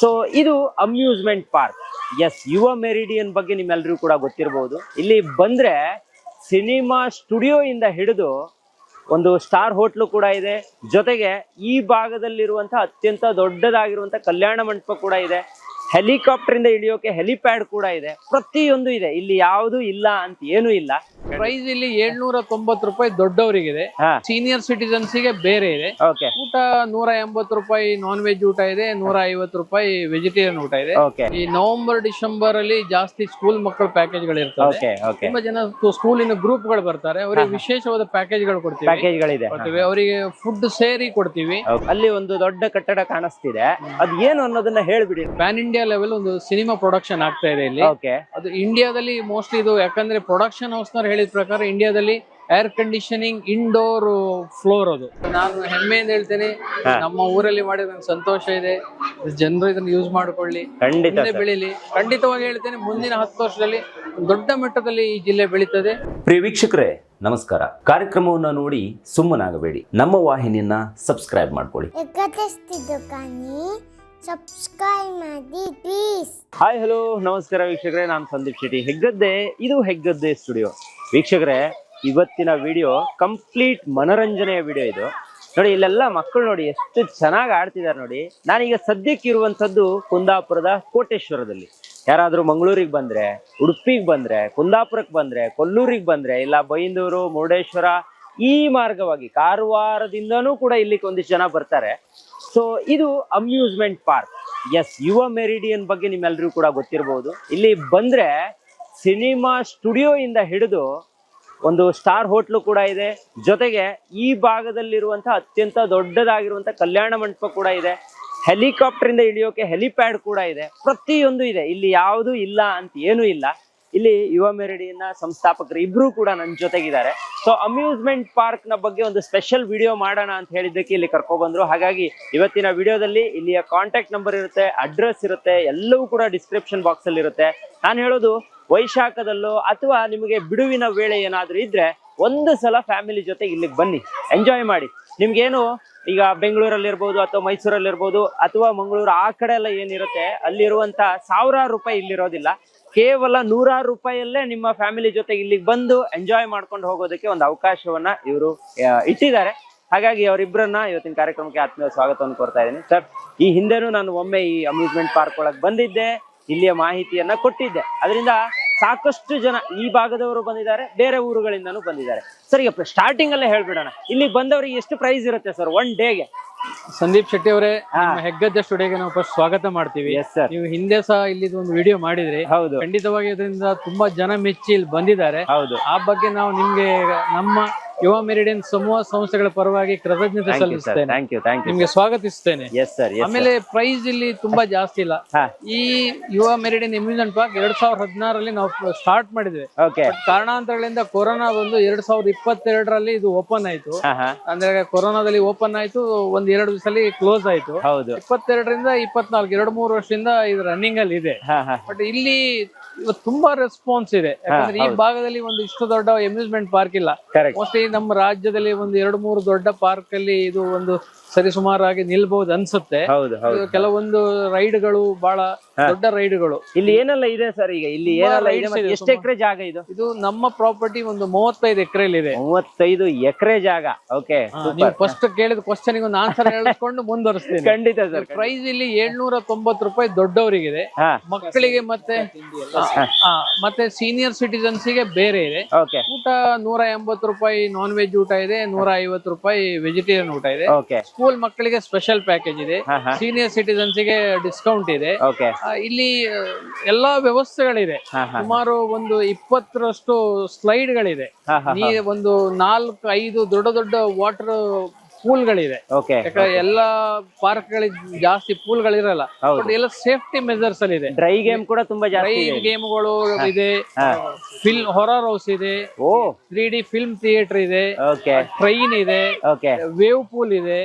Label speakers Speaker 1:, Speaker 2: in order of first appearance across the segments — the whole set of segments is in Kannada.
Speaker 1: ಸೊ ಇದು amusement park S Yuva Meridian ಬಗ್ಗೆ ನಿಮ್ಮೆಲ್ಲರಿಗೂ ಕೂಡ ಗೊತ್ತಿರಬಹುದು ಇಲ್ಲಿ ಬಂದ್ರೆ ಸಿನಿಮಾ ಸ್ಟುಡಿಯೋ ಇಂದ ಹಿಡಿದು ಒಂದು ಸ್ಟಾರ್ ಹೋಟ್ಲು ಕೂಡ ಇದೆ. ಜೊತೆಗೆ ಈ ಭಾಗದಲ್ಲಿರುವಂತಹ ಅತ್ಯಂತ ದೊಡ್ಡದಾಗಿರುವಂತಹ ಕಲ್ಯಾಣ ಮಂಟಪ ಕೂಡ ಇದೆ. ಹೆಲಿಕಾಪ್ಟರ್ ಇಂದ ಇಳಿಯೋಕೆ ಹೆಲಿಪ್ಯಾಡ್ ಕೂಡ ಇದೆ. ಪ್ರತಿಯೊಂದು ಇದೆ. ಇಲ್ಲಿ ಯಾವುದು ಇಲ್ಲ ಅಂತ ಏನು ಇಲ್ಲ.
Speaker 2: ಪ್ರೈಸ್ ಇಲ್ಲಿ ಏಳ್ನೂರ ತೊಂಬತ್ತು ರೂಪಾಯಿ ದೊಡ್ಡವರಿಗಿದೆ. ಸೀನಿಯರ್ ಸಿಟಿಸನ್ಸ್ಗೆ ಬೇರೆ ಇದೆ. ಊಟ ನೂರ ಎಂಬತ್ತು ರೂಪಾಯಿ ನಾನ್ ವೆಜ್ ಊಟ ಇದೆ ನೂರ ಐವತ್ತು ರೂಪಾಯಿ ವೆಜಿಟೇರಿಯನ್ ಊಟ ಇದೆ. ಈ ನವೆಂಬರ್ ಡಿಸೆಂಬರ್ ಅಲ್ಲಿ ಜಾಸ್ತಿ ಸ್ಕೂಲ್ ಮಕ್ಕಳ ಪ್ಯಾಕೇಜ್ಗಳು ಇರ್ತವೆ ತುಂಬಾ ಜನ ಸ್ಕೂಲಿನ ಗ್ರೂಪ್ಗಳು ಬರ್ತಾರೆ. ಅವರಿಗೆ ವಿಶೇಷವಾದ ಪ್ಯಾಕೇಜ್ಗಳು ಕೊಡ್ತೀವಿ. ಅವರಿಗೆ ಫುಡ್ ಸೇರಿ ಕೊಡ್ತೀವಿ.
Speaker 1: ಅಲ್ಲಿ ಒಂದು ದೊಡ್ಡ ಕಟ್ಟಡ ಕಾಣಿಸ್ತಿದೆ. ಅದ್ ಏನು ಅನ್ನೋದನ್ನ ಹೇಳ್ಬಿಡಿ.
Speaker 2: ಪ್ಯಾನ್ ಇಂಡಿಯಾ ಲೆವೆಲ್ ಒಂದು ಸಿನಿಮಾ ಪ್ರೊಡಕ್ಷನ್ ಆಗ್ತಾ ಇದೆ ಇಲ್ಲಿ.
Speaker 1: ಓಕೆ
Speaker 2: ಅದು ಇಂಡಿಯಾದಲ್ಲಿ ಮೋಸ್ಟ್ಲಿ ಇದು ಯಾಕಂದ್ರೆ ಪ್ರೊಡಕ್ಷನ್ ಹೌಸ್ನವ್ರು ಹೇಳಿದ ಪ್ರಕಾರ ಇಂಡಿಯಾದಲ್ಲಿ ಏರ್ ಕಂಡೀಷನಿಂಗ್ ಇಂಡೋರ್ ಫ್ಲೋರ್ ಅದು. ನಾನು ಹೆಮ್ಮೆಯಿಂದ ಹೇಳ್ತೇನೆ ನಮ್ಮ ಊರಲ್ಲಿ ಮಾಡಿದ ನಂಗೆ ಸಂತೋಷ ಇದೆ. ಜನರು ಇದನ್ನ ಯೂಸ್ ಮಾಡ್ಕೊಳ್ಳಿ.
Speaker 1: ಖಂಡಿತ
Speaker 2: ಮುಂದೆ ಬೆಳೀಲಿ. ಖಂಡಿತವಾಗಿ ಹೇಳ್ತೇನೆ ಮುಂದಿನ ಹತ್ತು ವರ್ಷದಲ್ಲಿ ದೊಡ್ಡ ಮಟ್ಟದಲ್ಲಿ ಈ ಜಿಲ್ಲೆ ಬೆಳೀತದೆ.
Speaker 3: ಪ್ರಿಯ ವೀಕ್ಷಕರೇ ನಮಸ್ಕಾರ. ಕಾರ್ಯಕ್ರಮವನ್ನು ನೋಡಿ ಸುಮ್ಮನಾಗಬೇಡಿ. ನಮ್ಮ ವಾಹಿನಿಯನ್ನ ಸಬ್ಸ್ಕ್ರೈಬ್ ಮಾಡ್ಕೊಳ್ಳಿ.
Speaker 4: ಸಬ್ಸ್ಕ್ರೈಬ್ ಮಾಡಿ ಪ್ಲೀಸ್
Speaker 1: ಹಾಯ್ ಹಲೋ ನಮಸ್ಕಾರ ವೀಕ್ಷಕರೇ, ನಾನು ಸಂದೀಪ್ ಶೆಟ್ಟಿ. ಹೆಗ್ಗದ್ದೆ, ಇದು ಹೆಗ್ಗದ್ದೆ ಸ್ಟುಡಿಯೋ ವೀಕ್ಷಕರೇ, ಇವತ್ತಿನ ವಿಡಿಯೋ ಕಂಪ್ಲೀಟ್ ಮನೋರಂಜನೆಯ ವಿಡಿಯೋ ಇದು. ನೋಡಿ, ಇಲ್ಲೆಲ್ಲ ಮಕ್ಕಳು ನೋಡಿ, ಎಷ್ಟು ಚೆನ್ನಾಗಿ ಆಡ್ತಿದ್ದಾರೆ ನೋಡಿ. ನಾನೀಗ ಸದ್ಯಕ್ಕೆ ಇರುವಂಥದ್ದು ಕುಂದಾಪುರದ ಕೋಟೇಶ್ವರದಲ್ಲಿ. ಯಾರಾದರೂ ಮಂಗಳೂರಿಗೆ ಬಂದ್ರೆ, ಉಡುಪಿಗೆ ಬಂದ್ರೆ, ಕುಂದಾಪುರಕ್ಕೆ ಬಂದ್ರೆ, ಕೊಲ್ಲೂರಿಗೆ ಬಂದ್ರೆ, ಇಲ್ಲ ಬೈಂದೂರು, ಮುರುಡೇಶ್ವರ, ಈ ಮಾರ್ಗವಾಗಿ ಕಾರವಾರದಿಂದನೂ ಕೂಡ ಇಲ್ಲಿಗೆ ಒಂದಿಷ್ಟು ಜನ ಬರ್ತಾರೆ. ಸೊ ಇದು amusement park S Yuva Meridian ಬಗ್ಗೆ ನಿಮ್ಮೆಲ್ಲರಿಗೂ ಕೂಡ ಗೊತ್ತಿರಬಹುದು ಇಲ್ಲಿ ಬಂದ್ರೆ ಸಿನಿಮಾ ಸ್ಟುಡಿಯೋ ಇಂದ ಹಿಡಿದು ಒಂದು ಸ್ಟಾರ್ ಹೋಟ್ಲು ಕೂಡ ಇದೆ. ಜೊತೆಗೆ ಈ ಭಾಗದಲ್ಲಿರುವಂತಹ ಅತ್ಯಂತ ದೊಡ್ಡದಾಗಿರುವಂತಹ ಕಲ್ಯಾಣ ಮಂಟಪ ಕೂಡ ಇದೆ. ಹೆಲಿಕಾಪ್ಟರ್ ಇಂದ ಇಳಿಯೋಕೆ ಹೆಲಿಪ್ಯಾಡ್ ಕೂಡ ಇದೆ. ಪ್ರತಿಯೊಂದು ಇದೆ. ಇಲ್ಲಿ ಯಾವುದು ಇಲ್ಲ ಅಂತ ಏನೂ ಇಲ್ಲ. ಇಲ್ಲಿ ಯುವ ಮೆರಡಿನ ಸಂಸ್ಥಾಪಕರು ಇಬ್ರು ಕೂಡ ನನ್ನ ಜೊತೆಗಿದ್ದಾರೆ. ಸೊ ಅಮ್ಯೂಸ್ಮೆಂಟ್ ಪಾರ್ಕ್ನ ಬಗ್ಗೆ ಒಂದು ಸ್ಪೆಷಲ್ ವಿಡಿಯೋ ಮಾಡೋಣ ಅಂತ ಹೇಳಿದ್ದಕ್ಕೆ ಇಲ್ಲಿ ಕರ್ಕೊ ಬಂದ್ರು. ಹಾಗಾಗಿ ಇವತ್ತಿನ ವಿಡಿಯೋದಲ್ಲಿ ಇಲ್ಲಿಯ ಕಾಂಟ್ಯಾಕ್ಟ್ ನಂಬರ್ ಇರುತ್ತೆ ಅಡ್ರೆಸ್ ಇರುತ್ತೆ, ಎಲ್ಲವೂ ಕೂಡ ಡಿಸ್ಕ್ರಿಪ್ಷನ್ ಬಾಕ್ಸ್ ಅಲ್ಲಿ ಇರುತ್ತೆ. ನಾನು ಹೇಳೋದು ವೈಶಾಖದಲ್ಲೋ ಅಥವಾ ನಿಮಗೆ ಬಿಡುವಿನ ವೇಳೆ ಏನಾದರೂ ಇದ್ರೆ ಒಂದು ಸಲ ಫ್ಯಾಮಿಲಿ ಜೊತೆ ಇಲ್ಲಿಗೆ ಬನ್ನಿ. ಎಂಜಾಯ್ ಮಾಡಿ. ನಿಮ್ಗೇನು ಈಗ ಬೆಂಗಳೂರಲ್ಲಿ ಇರ್ಬೋದು ಅಥವಾ ಮೈಸೂರಲ್ಲಿ ಇರ್ಬೋದು ಅಥವಾ ಮಂಗಳೂರು ಆ ಕಡೆ ಎಲ್ಲ ಏನಿರುತ್ತೆ, ಅಲ್ಲಿರುವಂತ ಸಾವಿರಾರು ರೂಪಾಯಿ ಇಲ್ಲಿರೋದಿಲ್ಲ. ಕೇವಲ ನೂರಾರು ರೂಪಾಯಲ್ಲೇ ನಿಮ್ಮ ಫ್ಯಾಮಿಲಿ ಜೊತೆ ಇಲ್ಲಿಗೆ ಬಂದು ಎಂಜಾಯ್ ಮಾಡ್ಕೊಂಡು ಹೋಗೋದಕ್ಕೆ ಒಂದು ಅವಕಾಶವನ್ನ ಇವರು ಇಟ್ಟಿದ್ದಾರೆ. ಹಾಗಾಗಿ ಅವರಿಬ್ಬರನ್ನ ಇವತ್ತಿನ ಕಾರ್ಯಕ್ರಮಕ್ಕೆ ಆತ್ಮೀಯ ಸ್ವಾಗತವನ್ನು ಕೊಡ್ತಾ ಇದ್ದೀನಿ. ಸರ್, ಈ ಹಿಂದೆನೂ ನಾನು ಒಮ್ಮೆ ಈ ಅಮ್ಯೂಸ್ಮೆಂಟ್ ಪಾರ್ಕ್ ಒಳಗೆ ಬಂದಿದ್ದೆ, ಇಲ್ಲಿಯ ಮಾಹಿತಿಯನ್ನ ಕೊಟ್ಟಿದ್ದೆ. ಅದರಿಂದ ಸಾಕಷ್ಟು ಜನ ಈ ಭಾಗದವರು ಬಂದಿದ್ದಾರೆ, ಬೇರೆ ಊರುಗಳಿಂದನೂ ಬಂದಿದ್ದಾರೆ. ಸರ್, ಈಗ ಸ್ಟಾರ್ಟಿಂಗ್ ಅಲ್ಲೇ ಹೇಳ್ಬಿಡೋಣ. ಇಲ್ಲಿ ಬಂದವರಿಗೆ ಎಷ್ಟು ಪ್ರೈಸ್ ಇರುತ್ತೆ ಸರ್ ಒನ್ ಡೇಗೆ
Speaker 2: ಸಂದೀಪ್ ಶೆಟ್ಟಿ ಅವರೇ ನಿಮ್ಮ ಹೆಗ್ಗದ್ದೆ ಸ್ಟುಡಿಯೋಗೆ ನಾವು ಫಸ್ಟ್ ಸ್ವಾಗತ ಮಾಡ್ತೀವಿ. ನೀವು ಹಿಂದೆ ಸಹ ಇಲ್ಲಿ ಒಂದು ವಿಡಿಯೋ ಮಾಡಿದ್ರಿ.
Speaker 1: ಹೌದು.
Speaker 2: ಖಂಡಿತವಾಗಿ ಇದರಿಂದ ತುಂಬಾ ಜನ ಮೆಚ್ಚಿ ಇಲ್ಲಿ ಬಂದಿದ್ದಾರೆ.
Speaker 1: ಹೌದು.
Speaker 2: ಆ ಬಗ್ಗೆ ನಾವು ನಿಮ್ಗೆ ನಮ್ಮ ಯುವ ಮೆರಿಡಿಯನ್ ಸಮೂಹ ಸಂಸ್ಥೆಗಳ ಪರವಾಗಿ ಕೃತಜ್ಞತೆ
Speaker 1: ಥ್ಯಾಂಕ್
Speaker 2: ಸಲ್ಲಿಸ್ತೇನೆ
Speaker 1: ಥ್ಯಾಂಕ್ ಯು ಥ್ಯಾಂಕ್ ಯು
Speaker 2: ನಿಮ್ಗೆ ಸ್ವಾಗತಿಸ್ತೇನೆ
Speaker 1: ಎಸ್ ಸರ್
Speaker 2: ಆಮೇಲೆ ಪ್ರೈಸ್ ಇಲ್ಲಿ ತುಂಬಾ ಜಾಸ್ತಿ ಇಲ್ಲ. ಈ ಯುವ ಮೆರಿಡಿಯನ್ ಅಮ್ಯೂಸ್ಮೆಂಟ್ ಪಾರ್ಕ್ ಎರಡ್ ಸಾವಿರದ ಹದಿನಾರಲ್ಲಿ ನಾವು ಸ್ಟಾರ್ಟ್ ಮಾಡಿದ್ವಿ.
Speaker 1: ಓಕೆ
Speaker 2: ಕಾರಣಾಂತರಗಳಿಂದ ಕೊರೋನಾ ಬಂದು ಎರಡ್ ಸಾವಿರದ ಇಪ್ಪತ್ತೆರಡರಲ್ಲಿ ಇದು ಓಪನ್ ಆಯ್ತು. ಅಂದ್ರೆ ಕೊರೋನಾದಲ್ಲಿ ಓಪನ್ ಆಯ್ತು ಒಂದ್ ಎರಡು ದಿವಸದಲ್ಲಿ ಕ್ಲೋಸ್ ಆಯ್ತು.
Speaker 1: ಹೌದು.
Speaker 2: ಇಪ್ಪತ್ತೆರಡರಿಂದ ಇಪ್ಪತ್ನಾಲ್ಕು ಎರಡು ಮೂರು ವರ್ಷದಿಂದ ಇದು ರನ್ನಿಂಗ್ ಅಲ್ಲಿ ಇದೆ. ಬಟ್ ಇಲ್ಲಿ ಇವತ್ತು ತುಂಬಾ ರೆಸ್ಪಾನ್ಸ್ ಇದೆ. ಯಾಕಂದ್ರೆ ಈ ಭಾಗದಲ್ಲಿ ಒಂದು ಇಷ್ಟು ದೊಡ್ಡ ಅಮ್ಯೂಸ್ಮೆಂಟ್ ಪಾರ್ಕ್ ಇಲ್ಲ. ಮೋಸ್ಟ್ಲಿ ನಮ್ಮ ರಾಜ್ಯದಲ್ಲಿ ಒಂದು ಎರಡು ಮೂರು ದೊಡ್ಡ ಪಾರ್ಕ್ ಅಲ್ಲಿ ಇದು ಒಂದು ಸರಿಸುಮಾರಾಗಿ ನಿಲ್ಬಹುದು ಅನ್ಸುತ್ತೆ.
Speaker 1: ಹೌದು ಹೌದು.
Speaker 2: ಕೆಲವೊಂದು ರೈಡ್ಗಳು ಬಹಳ ದೊಡ್ಡ ರೈಡ್ಗಳು.
Speaker 1: ಇಲ್ಲಿ ಏನೆಲ್ಲ ಇದೆ ಸರ್ ಈಗ? ಇಲ್ಲಿ ಏನೆಲ್ಲ ಇದೆ ಎಷ್ಟು ಎಕರೆ ಜಾಗ ಇದು?
Speaker 2: ಇದು ನಮ್ಮ ಪ್ರಾಪರ್ಟಿ ಒಂದು ಮೂವತ್ತೈದು ಎಕರೆ ಇದೆ
Speaker 1: ಮೂವತ್ತೈದು ಎಕರೆ ಜಾಗ. ಓಕೆ
Speaker 2: ನೀವು ಫಸ್ಟ್ ಕೇಳಿದ ಕ್ವಶನ್ ಒಂದು ಆನ್ಸರ್ ಹೇಳಿಕೊಂಡು ಮುಂದುವರಿಸ್ತೀನಿ.
Speaker 1: ಖಂಡಿತ ಸರ್
Speaker 2: ಪ್ರೈಸ್ ಇಲ್ಲಿ ಏಳ್ನೂರ ತೊಂಬತ್ತು ರೂಪಾಯಿ ದೊಡ್ಡವರಿಗಿದೆ. ಮಕ್ಕಳಿಗೆ ಮತ್ತೆ ಆ, ಮತ್ತೆ ಸೀನಿಯರ್ ಸಿಟಿಸನ್ಸ್ಗೆ ಬೇರೆ ಇದೆ. ಊಟ ನೂರ ಎಂಬತ್ತು ರೂಪಾಯಿ ನಾನ್ ವೆಜ್ ಊಟ ಇದೆ ನೂರ ಐವತ್ತು ರೂಪಾಯಿ ವೆಜಿಟೇರಿಯನ್ ಊಟ ಇದೆ. ಸ್ಕೂಲ್ ಮಕ್ಕಳಿಗೆ ಸ್ಪೆಷಲ್ ಪ್ಯಾಕೇಜ್ ಇದೆ. ಸೀನಿಯರ್ ಸಿಟಿಸನ್ಸ್ಗೆ ಡಿಸ್ಕೌಂಟ್ ಇದೆ. ಇಲ್ಲಿ ಎಲ್ಲಾ ವ್ಯವಸ್ಥೆಗಳಿದೆ. ಸುಮಾರು ಒಂದು ಇಪ್ಪತ್ತರಷ್ಟು ಸ್ಲೈಡ್ ಗಳಿದೆ. ಒಂದು ನಾಲ್ಕು ಐದು ದೊಡ್ಡ ದೊಡ್ಡ ವಾಟರ್ ಪೂಲ್ಗಳಿದೆ
Speaker 1: ಗಳಿದೆ
Speaker 2: ಯಾಕಂದ್ರೆ ಎಲ್ಲಾ ಪಾರ್ಕ್ ಗಳಿಗೆ ಜಾಸ್ತಿ ಪೂಲ್ ಗಳಿರಲ್ಲ
Speaker 1: ಹೌದು.
Speaker 2: ಬಟ್ ಎಲ್ಲ ಸೇಫ್ಟಿ ಮೆಜರ್ಸ್ ಅಲ್ಲಿ ಇದೆ.
Speaker 1: ಡ್ರೈ ಗೇಮ್ ಕೂಡ ತುಂಬಾ ಡ್ರೈ
Speaker 2: ಗೇಮ್ಗಳು ಇದೆ
Speaker 1: ಫಿಲ್ಮ್
Speaker 2: ಫಿಲ್ ಹೊರರ್ ಹೌಸ್ ಇದೆ. ತ್ರೀ ಡಿ ಫಿಲ್ಮ್ ಥಿಯೇಟರ್ ಇದೆ. ಟ್ರೈನ್ ಇದೆ. ವೇವ್ ಪೂಲ್ ಇದೆ.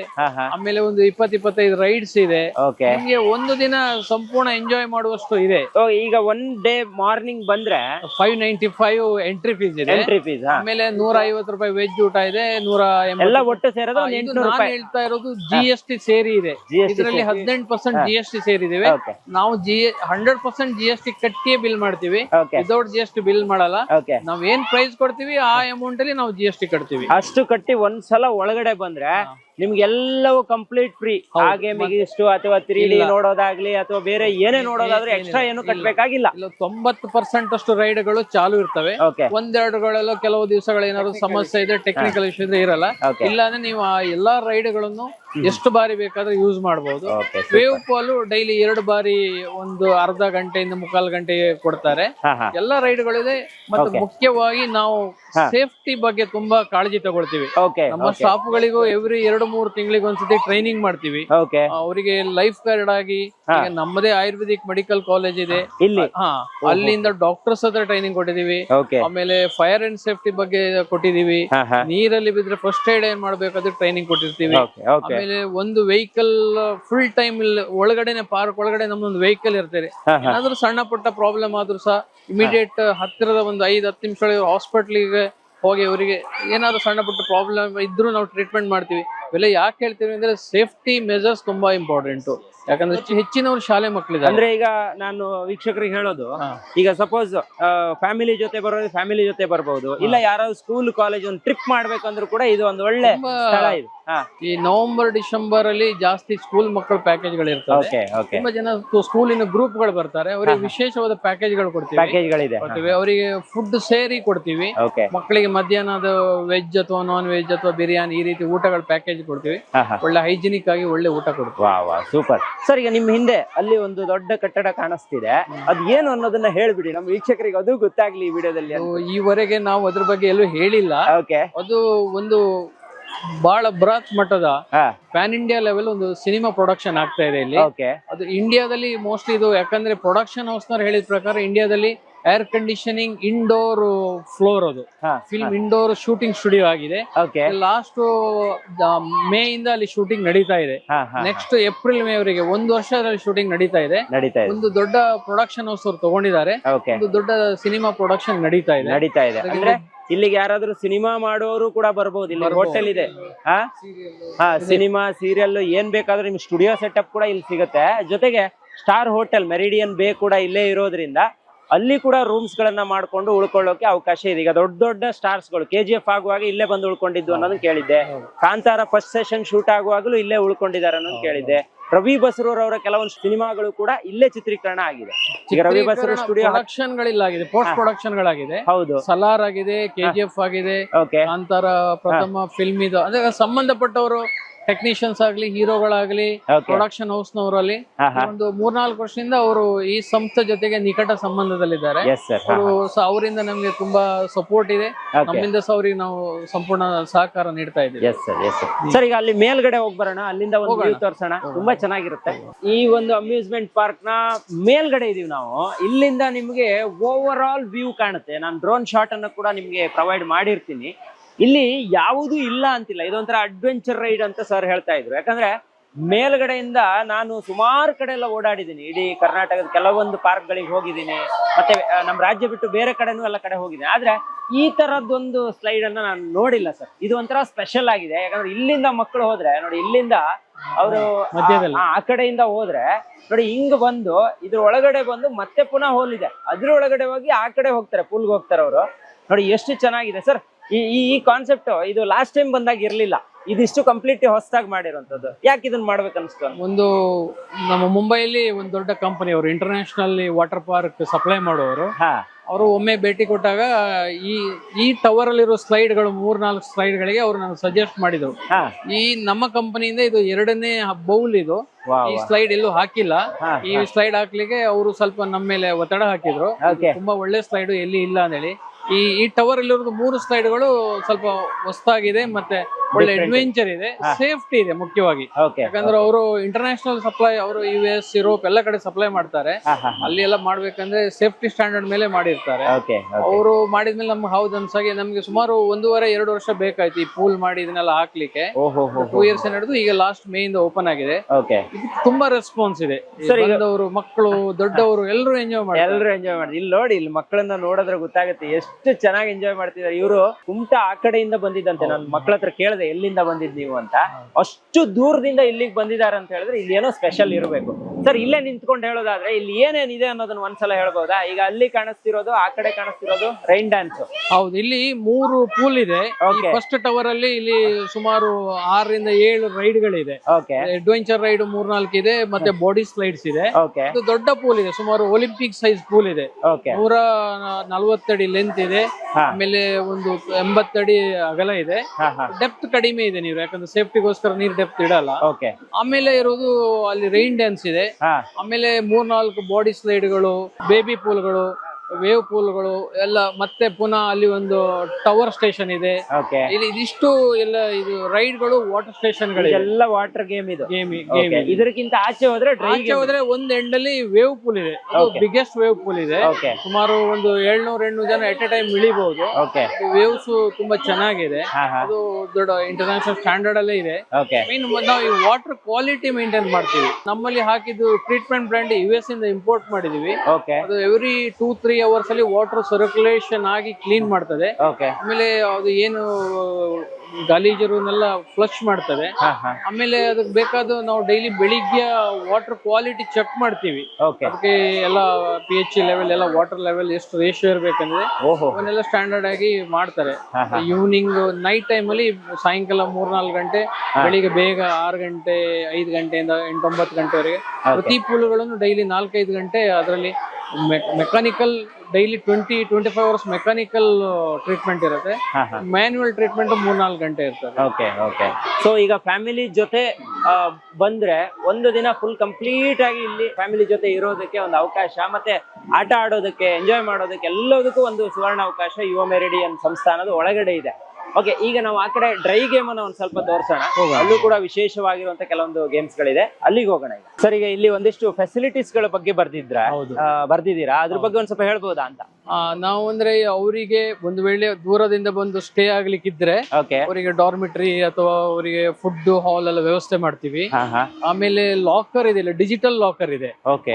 Speaker 2: ಆಮೇಲೆ ಒಂದು ಇಪ್ಪತ್ ಇಪ್ಪತ್ತೈದು ರೈಡ್ಸ್ ಇದೆ ನಿಮ್ಗೆ ಒಂದು ದಿನ ಸಂಪೂರ್ಣ ಎಂಜಾಯ್ ಮಾಡುವಷ್ಟು ಇದೆ.
Speaker 1: ಈಗ ಒನ್ ಡೇ ಮಾರ್ನಿಂಗ್ ಬಂದ್ರೆ
Speaker 2: five ninety five entry fees ಇದೆ
Speaker 1: ಎಂಟ್ರಿ ಫೀಸ್
Speaker 2: ಆಮೇಲೆ ನೂರ ಐವತ್ತು ರೂಪಾಯಿ ವೆಜ್ ಊಟ ಇದೆ ನೂರ
Speaker 1: ಎಲ್ಲ ಒಟ್ಟು ಸೇರೋದು ಎಂಟ್ನೂರು
Speaker 2: ನಾನು
Speaker 1: ರೂಪಾಯಿ.
Speaker 2: ಹೇಳ್ತಾ ಇರೋದು ಜಿ ಎಸ್ ಟಿ ಸೇರಿ ಇದೆ.
Speaker 1: GST
Speaker 2: ಇದರಲ್ಲಿ
Speaker 1: ಸೇರಿ.
Speaker 2: ಹದಿನೆಂಟು ಪರ್ಸೆಂಟ್ ಜಿ ಎಸ್ ಟಿ ಸೇರಿದೇವೆ ನಾವು G hundred percent G S T ಕಟ್ಟಿಯೇ bill ಮಾಡ್ತೀವಿ.
Speaker 1: Okay
Speaker 2: without G S T bill ಮಾಡಲ್ಲ.
Speaker 1: ಓಕೆ
Speaker 2: ನಾವ್ ಏನ್ ಪ್ರೈಸ್ ಕೊಡ್ತೀವಿ ಆ ಅಮೌಂಟ್ ಅಲ್ಲಿ ನಾವು ಜಿ ಎಸ್ ಟಿ ಕಟ್ತೀವಿ.
Speaker 1: ಅಷ್ಟು ಕಟ್ಟಿ ಒಂದ್ಸಲ ಒಳಗಡೆ ಬಂದ್ರೆ ನಿಮ್ಗೆ ಎಲ್ಲವೂ ಕಂಪ್ಲೀಟ್ ಫ್ರೀ ಹಾಗೆ ಇಷ್ಟು ಅಥವಾ ತ್ರೀ ಡಿ ನೋಡೋದಾಗ್ಲಿ ಅಥವಾ ಬೇರೆ ಏನೇ ನೋಡೋದಾದ್ರೆ ಎಕ್ಸ್ಟ್ರಾ ಏನು ಕಟ್ಬೇಕಾಗಿಲ್ಲ.
Speaker 2: ಇಲ್ಲ ತೊಂಬತ್ತು ಪರ್ಸೆಂಟ್ ಅಷ್ಟು ರೈಡ್ಗಳು ಚಾಲು ಇರ್ತವೆ. ಒಂದೆರಡುಗಳೆಲ್ಲ ಕೆಲವು ದಿವಸಗಳು ಏನಾದ್ರು ಸಮಸ್ಯೆ ಇದ್ರೆ ಟೆಕ್ನಿಕಲ್ ಇಶ್ಯೂ ಇದ್ರೆ ಇರಲ್ಲ.
Speaker 1: ಇಲ್ಲ
Speaker 2: ಇಲ್ಲಾಂದ್ರೆ ನೀವು ಆ ಎಲ್ಲಾ ರೈಡ್ಗಳನ್ನು ಎಷ್ಟು ಬಾರಿ ಬೇಕಾದ್ರೆ ಯೂಸ್ ಮಾಡಬಹುದು ವೇವ್ ಪಾಲು ಡೈಲಿ ಎರಡು ಬಾರಿ ಒಂದು ಅರ್ಧ ಗಂಟೆಯಿಂದ ಮುಕ್ಕಾಲು ಗಂಟೆಗೆ ಕೊಡ್ತಾರೆ. ಎಲ್ಲಾ ರೈಡ್ ಗಳಿದೆ ಮತ್ತೆ ಮುಖ್ಯವಾಗಿ ನಾವು ಸೇಫ್ಟಿ ಬಗ್ಗೆ ತುಂಬಾ ಕಾಳಜಿ ತಗೊಳ್ತೀವಿ. ನಮ್ಮ ಸ್ಟಾಫ್ ಗಳಿಗೂ ಎವ್ರಿ ಎರಡು ಮೂರು ತಿಂಗಳಿಗೆ ಒಂದ್ಸತಿ ಟ್ರೈನಿಂಗ್ ಮಾಡ್ತೀವಿ. ಅವರಿಗೆ ಲೈಫ್ ಗಾರ್ಡ್ ಆಗಿ ನಮ್ಮದೇ ಆಯುರ್ವೇದಿಕ್ ಮೆಡಿಕಲ್ ಕಾಲೇಜ್ ಇದೆ. ಹಾ ಅಲ್ಲಿಂದ ಡಾಕ್ಟರ್ಸ್ ಹತ್ರ ಟ್ರೈನಿಂಗ್ ಕೊಟ್ಟಿದೀವಿ. ಆಮೇಲೆ ಫೈರ್ ಅಂಡ್ ಸೇಫ್ಟಿ ಬಗ್ಗೆ ಕೊಟ್ಟಿದೀವಿ. ನೀರಲ್ಲಿ ಬಿದ್ರೆ ಫಸ್ಟ್ ಏಡ್ ಏನ್ ಮಾಡ್ಬೇಕಾದ್ರೆ ಟ್ರೈನಿಂಗ್ ಕೊಟ್ಟಿರ್ತೀವಿ. ಆಮೇಲೆ ಒಂದು ವೆಹಿಕಲ್ ಫುಲ್ ಟೈಮ್ ಒಳಗಡೆನೆ ಪಾರ್ಕ್ ಒಳಗಡೆ ನಮ್ದೊಂದು ವೆಹಿಕಲ್
Speaker 1: ಇರ್ತೇವೆ
Speaker 2: ಏನಾದ್ರೂ ಸಣ್ಣ ಪುಟ್ಟ ಪ್ರಾಬ್ಲಮ್ ಆದ್ರೂ ಸಹ ಇಮಿಡಿಯೇಟ್ ಹತ್ತಿರದ ಒಂದು ಐದ್ ಹತ್ತು ನಿಮಿಷ ಹಾಸ್ಪಿಟ್ಲಿಗೆ ಹೋಗಿ ಅವರಿಗೆ ಏನಾದ್ರು ಸಣ್ಣ ಪುಟ್ಟ ಪ್ರಾಬ್ಲಮ್ ಇದ್ರೂ ನಾವು ಟ್ರೀಟ್ಮೆಂಟ್ ಮಾಡ್ತೀವಿ. ಇವೆಲ್ಲ ಯಾಕೆ ಹೇಳ್ತೀವಿ ಅಂದ್ರೆ ಸೇಫ್ಟಿ ಮೆಜರ್ಸ್ ತುಂಬಾ ಇಂಪಾರ್ಟೆಂಟ್ ಯಾಕಂದ್ರೆ ಹೆಚ್ಚಿನ ಹೆಚ್ಚಿನವ್ರು ಶಾಲೆ ಮಕ್ಕಳಿದ್ದಾರೆ
Speaker 1: ಅಂದ್ರೆ ಈಗ ನಾನು ವೀಕ್ಷಕರಿಗೆ ಹೇಳೋದು ಈಗ ಸಪೋಸ್ ಫ್ಯಾಮಿಲಿ ಜೊತೆ ಬರೋದು ಫ್ಯಾಮಿಲಿ ಜೊತೆ ಬರಬಹುದು ಇಲ್ಲ ಯಾರಾದ್ರು ಸ್ಕೂಲ್ ಕಾಲೇಜ್ ಒಂದು ಟ್ರಿಪ್ ಮಾಡ್ಬೇಕಂದ್ರೂ ಕೂಡ ಇದು ಒಂದು ಒಳ್ಳೆ ಸ್ಥಳ ಇದು.
Speaker 2: ಈ ನವೆಂಬರ್ ಡಿಸೆಂಬರ್ ಅಲ್ಲಿ ಜಾಸ್ತಿ ಸ್ಕೂಲ್ ಮಕ್ಕಳ ಪ್ಯಾಕೇಜ್ಗಳು ಇರ್ತವೆ ತುಂಬಾ ಜನ ಸ್ಕೂಲಿನ ಗ್ರೂಪ್ಗಳು ಬರ್ತಾರೆ. ಅವರಿಗೆ ವಿಶೇಷವಾದ ಪ್ಯಾಕೇಜ್ಗಳು ಕೊಡ್ತೀವಿ ಕೊಡ್ತೀವಿ. ಅವರಿಗೆ ಫುಡ್ ಸೇರಿ ಕೊಡ್ತೀವಿ. ಮಕ್ಕಳಿಗೆ ಮಧ್ಯಾಹ್ನದ ವೆಜ್ ಅಥವಾ ನಾನ್ ವೆಜ್ ಅಥವಾ ಬಿರಿಯಾನಿ ಈ ರೀತಿ ಊಟಗಳ ಪ್ಯಾಕೇಜ್ ಕೊಡ್ತೀವಿ.
Speaker 1: ಹಾ ಹಾ.
Speaker 2: ಒಳ್ಳೆ ಹೈಜಿನಿಕ್ ಆಗಿ ಒಳ್ಳೆ ಊಟ ಕೊಡ್ತೀವಿ.
Speaker 1: ವಾ ವಾ ಸೂಪರ್. ಸರ್ ಈಗ ನಿಮ್ಮ ಹಿಂದೆ ಅಲ್ಲಿ ಒಂದು ದೊಡ್ಡ ಕಟ್ಟಡ ಕಾಣಿಸ್ತಿದೆ. ಅದ್ ಏನು ಅನ್ನೋದನ್ನ ಹೇಳ್ಬಿಡಿ. ನಮ್ಮ ವೀಕ್ಷಕರಿಗೆ ಅದು ಗೊತ್ತಾಗ್ಲಿ ಈ ವಿಡಿಯೋದಲ್ಲಿ
Speaker 2: ಈವರೆಗೆ ನಾವು ಅದ್ರ ಬಗ್ಗೆ ಎಲ್ಲೂ ಹೇಳಿಲ್ಲ.
Speaker 1: ಓಕೆ.
Speaker 2: ಅದು ಒಂದು ಬಹಳ ಬೃಹತ್ ಮಟ್ಟದ
Speaker 1: ಹಾ.
Speaker 2: ಪ್ಯಾನ್ ಇಂಡಿಯಾ ಲೆವೆಲ್ ಒಂದು ಸಿನಿಮಾ ಪ್ರೊಡಕ್ಷನ್ ಆಗ್ತಾ ಇದೆ ಇಲ್ಲಿ.
Speaker 1: ಓಕೆ.
Speaker 2: ಅದು ಇಂಡಿಯಾದಲ್ಲಿ ಮೋಸ್ಟ್ಲಿ ಇದು ಯಾಕಂದ್ರೆ ಪ್ರೊಡಕ್ಷನ್ ಹೌಸ್ನವ್ರು ಹೇಳಿದ ಪ್ರಕಾರ ಇಂಡಿಯಾದಲ್ಲಿ ಏರ್ ಕಂಡೀಷನಿಂಗ್ ಇಂಡೋರ್ ಫ್ಲೋರ್ ಅದು. ಫಿಲ್ಮ್ ಇಂಡೋರ್ ಶೂಟಿಂಗ್ ಸ್ಟುಡಿಯೋ ಆಗಿದೆ. ಲಾಸ್ಟ್ ಮೇ ಇಂದ ಅಲ್ಲಿ ಶೂಟಿಂಗ್ ನಡೀತಾ ಇದೆ. ನೆಕ್ಸ್ಟ್ ಏಪ್ರಿಲ್ ಮೇ ಅವರಿಗೆ ಒಂದು ವರ್ಷ ಅದರಲ್ಲಿ ಶೂಟಿಂಗ್ ನಡೀತಾ ಇದೆ. ಒಂದು ದೊಡ್ಡ ಪ್ರೊಡಕ್ಷನ್ ಹೌಸ್ ಅವರು ತಗೊಂಡಿದ್ದಾರೆ. ಒಂದು ದೊಡ್ಡ ಸಿನಿಮಾ ಪ್ರೊಡಕ್ಷನ್ ನಡೀತಾ ಇದೆ.
Speaker 1: ನಡೀತಾ ಇದೆ. ಅಂದ್ರೆ ಇಲ್ಲಿಗೆ ಯಾರಾದ್ರೂ ಸಿನಿಮಾ ಮಾಡುವವರು ಕೂಡ ಬರಬಹುದು ಇಲ್ಲಿ ಹೋಟೆಲ್ ಇದೆ. ಹಾ? ಸಿನಿಮಾ ಸೀರಿಯಲ್ ಏನ್ ಬೇಕಾದ್ರೂ ನಿಮ್ ಸ್ಟುಡಿಯೋ ಸೆಟಪ್ ಕೂಡ ಇಲ್ಲಿ ಸಿಗುತ್ತೆ. ಜೊತೆಗೆ ಸ್ಟಾರ್ ಹೋಟೆಲ್ ಮೆರಿಡಿಯನ್ ಬೇ ಕೂಡ ಇಲ್ಲೇ ಇರೋದ್ರಿಂದ ಅಲ್ಲಿ ಕೂಡ ರೂಮ್ಸ್ ಗಳನ್ನ ಮಾಡ್ಕೊಂಡು ಉಳ್ಕೊಳ್ಳೋಕೆ ಅವಕಾಶ ಇದೆ. ಈಗ ದೊಡ್ಡ ದೊಡ್ಡ ಸ್ಟಾರ್ಸ್ಗಳು ಕೆ ಜಿ ಎಫ್ ಆಗುವಾಗ ಇಲ್ಲೇ ಬಂದು ಉಳ್ಕೊಂಡಿದ್ದು ಅನ್ನೋದನ್ನ ಕೇಳಿದ್ದೆ. ಕಾಂತಾರ ಫಸ್ಟ್ ಸೆಷನ್ ಶೂಟ್ ಆಗುವಾಗಲೂ ಇಲ್ಲೇ ಉಳ್ಕೊಂಡಿದ್ದಾರೆ ಅನ್ನೋದು ಕೇಳಿದ್ದೆ. ರವಿ ಬಸರೂರ್ ಅವರ ಕೆಲವೊಂದು ಸಿನಿಮಾಗಳು ಕೂಡ ಇಲ್ಲೇ ಚಿತ್ರೀಕರಣ ಆಗಿದೆ. ಈಗ ರವಿ ಬಸರೂರ್ ಸ್ಟುಡಿಯೋ
Speaker 2: ಪ್ರೊಡಕ್ಷನ್ ಗಳಿಲ್ಲಾಗಿದೆ ಪೋಸ್ಟ್ ಪ್ರೊಡಕ್ಷನ್ ಗಳಾಗಿದೆ.
Speaker 1: ಹೌದು.
Speaker 2: ಸಲಾರ್ ಆಗಿದೆ ಕೆಜಿಎಫ್ ಆಗಿದೆ ಕಾಂತಾರ ಪ್ರಥಮ ಫಿಲ್ಮ್ ಇದು. ಅಂದ್ರೆ ಸಂಬಂಧಪಟ್ಟವರು ಟೆಕ್ನಿಷಿಯನ್ಸ್ ಆಗ್ಲಿ ಹೀರೋಗಳಾಗ್ಲಿ ಪ್ರೊಡಕ್ಷನ್ ಹೌಸ್ ನವರಲ್ಲಿ ಒಂದು ಮೂರ್ನಾಲ್ಕು ವರ್ಷದಿಂದ ಅವರು ಈ ಸಂಸ್ಥೆ ಜೊತೆಗೆ ನಿಕಟ ಸಂಬಂಧದಲ್ಲಿದ್ದಾರೆ. ಅವರು ಅವರಿಂದ ನಮ್ಗೆ ತುಂಬಾ ಸಪೋರ್ಟ್ ಇದೆ. ನಮ್ಮಿಂದ ಸಹ ಅವ್ರಿಗೆ ನಾವು ಸಂಪೂರ್ಣ ಸಹಕಾರ ನೀಡ್ತಾ ಇದ್ದೀವಿ.
Speaker 1: ಸರ್ ಈಗ ಅಲ್ಲಿ ಮೇಲ್ಗಡೆ ಹೋಗಿ ಬರೋಣ ಅಲ್ಲಿಂದ ಒಂದು ತೋರ್ಸೋಣ. ತುಂಬಾ ಚೆನ್ನಾಗಿರುತ್ತೆ. ಈ ಒಂದು ಅಮ್ಯೂಸ್ಮೆಂಟ್ ಪಾರ್ಕ್ನ ಮೇಲ್ಗಡೆ ಇದೀವಿ ನಾವು. ಇಲ್ಲಿಂದ ನಿಮ್ಗೆ ಓವರ್ ಆಲ್ ವ್ಯೂ ಕಾಣುತ್ತೆ. ನಾನು ಡ್ರೋನ್ ಶಾಟ್ ಅನ್ನು ಕೂಡ ನಿಮ್ಗೆ ಪ್ರೊವೈಡ್ ಮಾಡಿರ್ತೀನಿ. ಇಲ್ಲಿ ಯಾವುದೂ ಇಲ್ಲ ಅಂತಿಲ್ಲ. ಇದೊಂಥರ ಅಡ್ವೆಂಚರ್ ರೈಡ್ ಅಂತ ಸರ್ ಹೇಳ್ತಾ ಇದ್ರು. ಯಾಕಂದ್ರೆ ಮೇಲ್ಗಡೆಯಿಂದ ನಾನು ಸುಮಾರು ಕಡೆ ಎಲ್ಲ ಓಡಾಡಿದ್ದೀನಿ. ಇಡೀ ಕರ್ನಾಟಕದ ಕೆಲವೊಂದು ಪಾರ್ಕ್ ಗಳಿಗೆ ಹೋಗಿದ್ದೀನಿ. ಮತ್ತೆ ನಮ್ಮ ರಾಜ್ಯ ಬಿಟ್ಟು ಬೇರೆ ಕಡೆನೂ ಎಲ್ಲ ಕಡೆ ಹೋಗಿದ್ದೀನಿ. ಆದ್ರೆ ಈ ತರದ್ದೊಂದು ಸ್ಲೈಡ್ ಅನ್ನ ನಾನು ನೋಡಿಲ್ಲ ಸರ್ ಇದು ಒಂಥರ ಸ್ಪೆಷಲ್ ಆಗಿದೆ. ಯಾಕಂದ್ರೆ ಇಲ್ಲಿಂದ ಮಕ್ಕಳು ಹೋದ್ರೆ ನೋಡಿ ಇಲ್ಲಿಂದ ಅವರು. ಆ ಕಡೆಯಿಂದ ಹೋದ್ರೆ ನೋಡಿ ಹಿಂಗ್ ಬಂದು ಇದ್ರ ಒಳಗಡೆ ಬಂದು ಮತ್ತೆ ಪುನಃ ಹೋಲ್ ಇದೆ ಅದ್ರ ಒಳಗಡೆ ಹೋಗಿ ಆ ಕಡೆ ಹೋಗ್ತಾರೆ ಪೂಲ್ಗೆ ಹೋಗ್ತಾರೆ ಅವರು. ನೋಡಿ ಎಷ್ಟು ಚೆನ್ನಾಗಿದೆ ಸರ್ ಈ ಈ ಕಾನ್ಸೆಪ್ಟ್ ಇದು ಲಾಸ್ಟ್ ಟೈಮ್ ಬಂದಾಗ ಇರ್ಲಿಲ್ಲ. ಇದಿಷ್ಟು ಕಂಪ್ಲೀಟ್ ಹೊಸದಾಗಿ ಮಾಡಿರೋಂಥದ್ದು ಯಾಕೆ ಇದನ್ನ ಮಾಡ್ಬೇಕನ್ಸ್ತು ಅಂತ?
Speaker 2: ಒಂದು ನಮ್ಮ ಮುಂಬೈಲಿ ಒಂದು ದೊಡ್ಡ ಕಂಪನಿ ಅವರು ಇಂಟರ್ನ್ಯಾಷನಲ್ ವಾಟರ್ ಪಾರ್ಕ್ ಸಪ್ಲೈ ಮಾಡೋರು.
Speaker 1: ಹಾ.
Speaker 2: ಅವರು ಒಮ್ಮೆ ಭೇಟಿ ಕೊಟ್ಟಾಗ ಈ ಈ ಟವರ್ ಅಲ್ಲಿರೋ ಸ್ಲೈಡ್ಗಳು ಮೂರ್ ನಾಲ್ಕು ಸ್ಲೈಡ್ಗಳಿಗೆ ಅವರು ನಾನು ಸಜೆಸ್ಟ್ ಮಾಡಿದ್ರು. ಈ ನಮ್ಮ ಕಂಪನಿಯಿಂದ ಇದು ಎರಡನೇ ಬೌಲ್ ಇದು. ಈ ಸ್ಲೈಡ್ ಎಲ್ಲೂ ಹಾಕಿಲ್ಲ. ಈ ಸ್ಲೈಡ್ ಹಾಕ್ಲಿಕ್ಕೆ ಅವರು ಸ್ವಲ್ಪ ನಮ್ಮ ಮೇಲೆ ಒತ್ತಡ ಹಾಕಿದ್ರು. ತುಂಬಾ ಒಳ್ಳೆ ಸ್ಲೈಡ್ ಎಲ್ಲಿ ಇಲ್ಲ ಅಂತೇಳಿ ಈ ಈ ಟವರ್ ಅಲ್ಲಿರೋದು ಮೂರು ಸ್ಲೈಡ್ಗಳು ಸ್ವಲ್ಪ ಹೊಸ್ತಾಗಿದೆ ಮತ್ತೆ ಒಳ್ಳೆ ಅಡ್ವೆಂಚರ್ ಇದೆ. ಸೇಫ್ಟಿ ಇದೆ ಮುಖ್ಯವಾಗಿ. ಯಾಕಂದ್ರೆ ಅವರು ಇಂಟರ್ನ್ಯಾಷನಲ್ ಸಪ್ಲೈ ಅವರು ಯು ಎಸ್ ಯುರೋಪ್ ಎಲ್ಲ ಕಡೆ ಸಪ್ಲೈ ಮಾಡ್ತಾರೆ. ಅಲ್ಲಿ ಎಲ್ಲ ಮಾಡ್ಬೇಕಂದ್ರೆ ಸೇಫ್ಟಿ ಸ್ಟ್ಯಾಂಡರ್ಡ್ ಮೇಲೆ ಮಾಡಿರ್ತಾರೆ. ಅವರು ಮಾಡಿದ್ಮೇಲೆ ನಮ್ಗೆ ಹೌದು ಅನ್ಸಾಗಿ ನಮ್ಗೆ ಸುಮಾರು ಒಂದೂವರೆ ಎರಡು ವರ್ಷ ಬೇಕಾಯ್ತು ಈ ಪೂಲ್ ಮಾಡಿ ಇದನ್ನೆಲ್ಲ ಹಾಕ್ಲಿಕ್ಕೆ. ಟೂ ಇಯರ್ಸ್ ನಡೆದು ಈಗ ಲಾಸ್ಟ್ ಮೇ ಇಂದ ಓಪನ್ ಆಗಿದೆ. ತುಂಬಾ ರೆಸ್ಪಾನ್ಸ್ ಇದೆ. ಬಂದವರು ಮಕ್ಕಳು ದೊಡ್ಡವರು ಎಲ್ಲರೂ ಎಂಜಾಯ್ ಮಾಡಿ
Speaker 1: ಎಲ್ಲರೂ ಎಂಜಾಯ್ ಮಾಡಿ ಇಲ್ಲಿ ನೋಡಿ ಇಲ್ಲಿ ಮಕ್ಕಳನ್ನ ನೋಡಿದ್ರೆ ಗೊತ್ತಾಗುತ್ತೆ ಎಷ್ಟು ಚೆನ್ನಾಗಿ ಎಂಜಾಯ್ ಮಾಡ್ತಿದ್ದಾರೆ. ಇವರು ಕುಮಟಾ ಆ ಕಡೆಯಿಂದ ಬಂದಿದ್ದಂತೆ. ನಾನು ಮಕ್ಕಳ ಹತ್ರ ಕೇಳಿದೆ ಕೇಳಿದೆ ಎಲ್ಲಿಂದ ಬಂದಿದ್ ನೀವು ಅಂತ? ಅಷ್ಟು ದೂರದಿಂದ ಇಲ್ಲಿಗೆ ಬಂದಿದ್ದಾರೆ ಅಂತ ಹೇಳಿದ್ರೆ ಇಲ್ಲಿ ಏನೋ ಸ್ಪೆಷಲ್ ಇರಬೇಕು. ಸರ್ ಇಲ್ಲೇ ನಿಂತ್ಕೊಂಡು ಹೇಳೋದಾದ್ರೆ ಇಲ್ಲಿ ಏನೇನಿದೆ ಅನ್ನೋದನ್ನ ಒಂದ್ಸಲ ಹೇಳ್ಬೋದಾ? ಈಗ ಅಲ್ಲಿ ಕಾಣಿಸ್ತಿರೋದು ಆ ಕಡೆ ಕಾಣಿಸ್ತಿರೋದು ರೈನ್ ಡ್ಯಾನ್ಸ್
Speaker 2: ಹೌದು ಇಲ್ಲಿ ಮೂರು ಪೂಲ್ ಇದೆ. ಫಸ್ಟ್ ಟವರ್ ಅಲ್ಲಿ ಇಲ್ಲಿ ಸುಮಾರು ಆರರಿಂದ ಏಳು ರೈಡ್ ಗಳಿದೆ ಅಡ್ವೆಂಚರ್ ರೈಡ್ ಮೂರ್ನಾಲ್ಕು ಇದೆ ಮತ್ತೆ ಬಾಡಿ ಸ್ಲೈಡ್ಸ್ ಇದೆ. ದೊಡ್ಡ ಪೂಲ್ ಇದೆ ಸುಮಾರು ಒಲಿಂಪಿಕ್ ಸೈಜ್ ಪೂಲ್ ಇದೆ. ನೂರ ನಲ್ವತ್ತಡಿ ಲೆಂತ್ ಇದೆ. ಆಮೇಲೆ ಒಂದು ಎಂಬತ್ತಡಿ ಅಗಲ ಇದೆ. ಡೆಪ್ತ್ ಕಡಿಮೆ ಇದೆ ನೀರು ಯಾಕಂದ್ರೆ ಸೇಫ್ಟಿಗೋಸ್ಕರ ನೀರ್ ಡೆಪ್ತ್ ಇಡಲ್ಲ.
Speaker 1: ಓಕೆ
Speaker 2: ಆಮೇಲೆ ಇರೋದು ಅಲ್ಲಿ ರೈನ್ ಡ್ಯಾನ್ಸ್ ಇದೆ. ಆಮೇಲೆ ಮೂರ್ನಾಲ್ಕು ಬಾಡಿ ಸ್ಲೈಡ್ಗಳು ಬೇಬಿ ಪೂಲ್ಗಳು ವೇವ್ ಪೂಲ್ಗಳು ಎಲ್ಲ ಮತ್ತೆ ಪುನಃ ಅಲ್ಲಿ ಒಂದು ಟವರ್ ಸ್ಟೇಷನ್ ಇದೆ.
Speaker 1: ಓಕೆ
Speaker 2: ಇಲ್ಲಿ ಇದಿಷ್ಟು ಎಲ್ಲ ಇದು ರೈಡ್ಗಳು ವಾಟರ್ ಸ್ಟೇಷನ್
Speaker 1: ಇದೆಲ್ಲ ವಾಟರ್ ಗೇಮ್ ಇದು.
Speaker 2: ಗೇಮ್. ಗೇಮ್
Speaker 1: ಇದಕ್ಕಿಂತ ಆಚೆ ಹೋದ್ರೆ ಡ್ರೈ
Speaker 2: ಆಚೆ ಹೋದ್ರೆ ಒಂದ್ ಎಂಡ್ ಅಲ್ಲಿ ವೇವ್ ಪೂಲ್ ಇದೆ.
Speaker 1: Okay.
Speaker 2: ಬಿಗ್ಗೆಸ್ಟ್ ವೇವ್ ಪೂಲ್ ಇದೆ.
Speaker 1: ಓಕೆ
Speaker 2: ಸುಮಾರು ಒಂದು ಏಳ್ನೂರ ಎಂಟ್ನೂರು ಜನ ಎಟ್ ಎ ಟೈಮ್ ಇಳಿಬಹುದು
Speaker 1: ಓಕೆ
Speaker 2: ವೇವ್ಸ್ ತುಂಬಾ ಚೆನ್ನಾಗಿದೆ.
Speaker 1: ಹಾ ಹಾ.
Speaker 2: ಅದು ದೊಡ್ಡ ಇಂಟರ್ನ್ಯಾಷನಲ್ ಸ್ಟ್ಯಾಂಡರ್ಡ್ ಅಲ್ಲೇ ಇದೆ.
Speaker 1: ಓಕೆ
Speaker 2: ಮೀನ್ ನಾವು ಈ ವಾಟರ್ ಕ್ವಾಲಿಟಿ ಮೇಂಟೈನ್ ಮಾಡ್ತೀವಿ. ನಮ್ಮಲ್ಲಿ ಹಾಕಿದ್ದು ಟ್ರೀಟ್ಮೆಂಟ್ ಬ್ರ್ಯಾಂಡ್ ಯು ಎಸ್ ಇಂದ ಇಂಪೋರ್ಟ್ ಮಾಡಿದೀವಿ.
Speaker 1: ಓಕೆ
Speaker 2: ಅದು ಎವ್ರಿ ಟೂ ತ್ರೀ ಅವರ್ಸ್ ಅಲ್ಲಿ ವಾಟರ್ ಸರ್ಕ್ಯುಲೇಷನ್ ಆಗಿ ಕ್ಲೀನ್ ಮಾಡ್ತದೆ.
Speaker 1: ಓಕೆ
Speaker 2: ಆಮೇಲೆ ಅದು ಏನು ಗಲೀಜರುನೆಲ್ಲ ಫ್ಲಶ್ ಮಾಡ್ತದೆ. ಆಮೇಲೆ ಅದಕ್ಕೆ ಬೇಕಾದ ನಾವು ಡೈಲಿ ಬೆಳಿಗ್ಗೆ ವಾಟರ್ ಕ್ವಾಲಿಟಿ ಚೆಕ್ ಮಾಡ್ತೀವಿ. ಅದಕ್ಕೆ ಎಲ್ಲ ಪಿ ಎಚ್ ಲೆವೆಲ್ ಎಲ್ಲ ವಾಟರ್ ಲೆವೆಲ್ ಎಷ್ಟು ರೇಷಿಯೋ ಇರಬೇಕಂದ್ರೆ ಅವನ್ನೆಲ್ಲ ಸ್ಟ್ಯಾಂಡರ್ಡ್ ಆಗಿ ಮಾಡ್ತಾರೆ. ಈವ್ನಿಂಗ್ ನೈಟ್ ಟೈಮ್ ಅಲ್ಲಿ ಸಾಯಂಕಾಲ ಮೂರ್ನಾಲ್ಕು ಗಂಟೆ ಬೆಳಿಗ್ಗೆ ಬೇಗ ಆರು ಗಂಟೆ ಐದು ಗಂಟೆಯಿಂದ ಎಂಟೊಂಬತ್ತು ಗಂಟೆವರೆಗೆ. ಪ್ರತಿ ಪೂಲ್ಗಳನ್ನು ಡೈಲಿ ನಾಲ್ಕೈದು ಗಂಟೆ ಅದರಲ್ಲಿ mechanical daily twenty twenty five hours mechanical treatment ಇರುತ್ತೆ.
Speaker 1: ಮ್ಯಾನ್ಯಲ್ ಟ್ರೀಟ್ಮೆಂಟ್
Speaker 2: ಮ್ಯಾನ್ಯುವಲ್ ಟ್ರೀಟ್ಮೆಂಟ್ ಮೂರ್ನಾಲ್ಕು ಗಂಟೆ ಇರ್ತದೆ.
Speaker 1: Okay okay. ಸೊ ಈಗ ಫ್ಯಾಮಿಲಿ ಜೊತೆ ಬಂದ್ರೆ ಒಂದು ದಿನ ಫುಲ್ ಕಂಪ್ಲೀಟ್ ಆಗಿ ಇಲ್ಲಿ ಫ್ಯಾಮಿಲಿ ಜೊತೆ ಇರೋದಕ್ಕೆ ಒಂದು ಅವಕಾಶ ಮತ್ತೆ ಆಟ ಆಡೋದಕ್ಕೆ ಎಂಜಾಯ್ ಮಾಡೋದಕ್ಕೆ ಎಲ್ಲದಕ್ಕೂ ಒಂದು ಸುವರ್ಣ ಅವಕಾಶ ಯುವ ಮೆರಿಡಿಯನ್ ಸಂಸ್ಥಾನದ ಒಳಗಡೆ ಇದೆ. ಓಕೆ ಈಗ ನಾವು ಆ ಕಡೆ ಡ್ರೈ ಗೇಮ್ ಅನ್ನ ಒಂದ್ ಸ್ವಲ್ಪ ತೋರಿಸೋಣ. ಅಲ್ಲೂ ಕೂಡ ವಿಶೇಷವಾಗಿರುವಂತ ಕೆಲವೊಂದು ಗೇಮ್ಸ್ ಗಳಿದೆ. ಅಲ್ಲಿಗೆ ಹೋಗೋಣ ಈಗ. ಸರ್ ಈಗ ಇಲ್ಲಿ ಒಂದಿಷ್ಟು ಫೆಸಿಲಿಟೀಸ್ಗಳ ಬಗ್ಗೆ ಬರ್ದಿದ್ರ?
Speaker 2: ಬರ್ದಿದೀರಾ
Speaker 1: ಬರ್ದಿದ್ದೀರಾ? ಅದ್ರ ಬಗ್ಗೆ ಒಂದ್ ಸ್ವಲ್ಪ ಹೇಳ್ಬಹುದಾ ಅಂತ?
Speaker 2: ನಾವು ಅಂದ್ರೆ ಅವರಿಗೆ ಒಂದು ವೇಳೆ ದೂರದಿಂದ ಬಂದು ಸ್ಟೇ ಆಗ್ಲಿಕ್ಕಿದ್ರೆ ಅವರಿಗೆ ಡಾರ್ಮಿಟ್ರಿ ಅಥವಾ ಅವರಿಗೆ ಫುಡ್ ಹಾಲ್ ಎಲ್ಲ ವ್ಯವಸ್ಥೆ ಮಾಡ್ತೀವಿ. ಆಮೇಲೆ ಲಾಕರ್ ಇದೆ ಡಿಜಿಟಲ್ ಲಾಕರ್ ಇದೆ.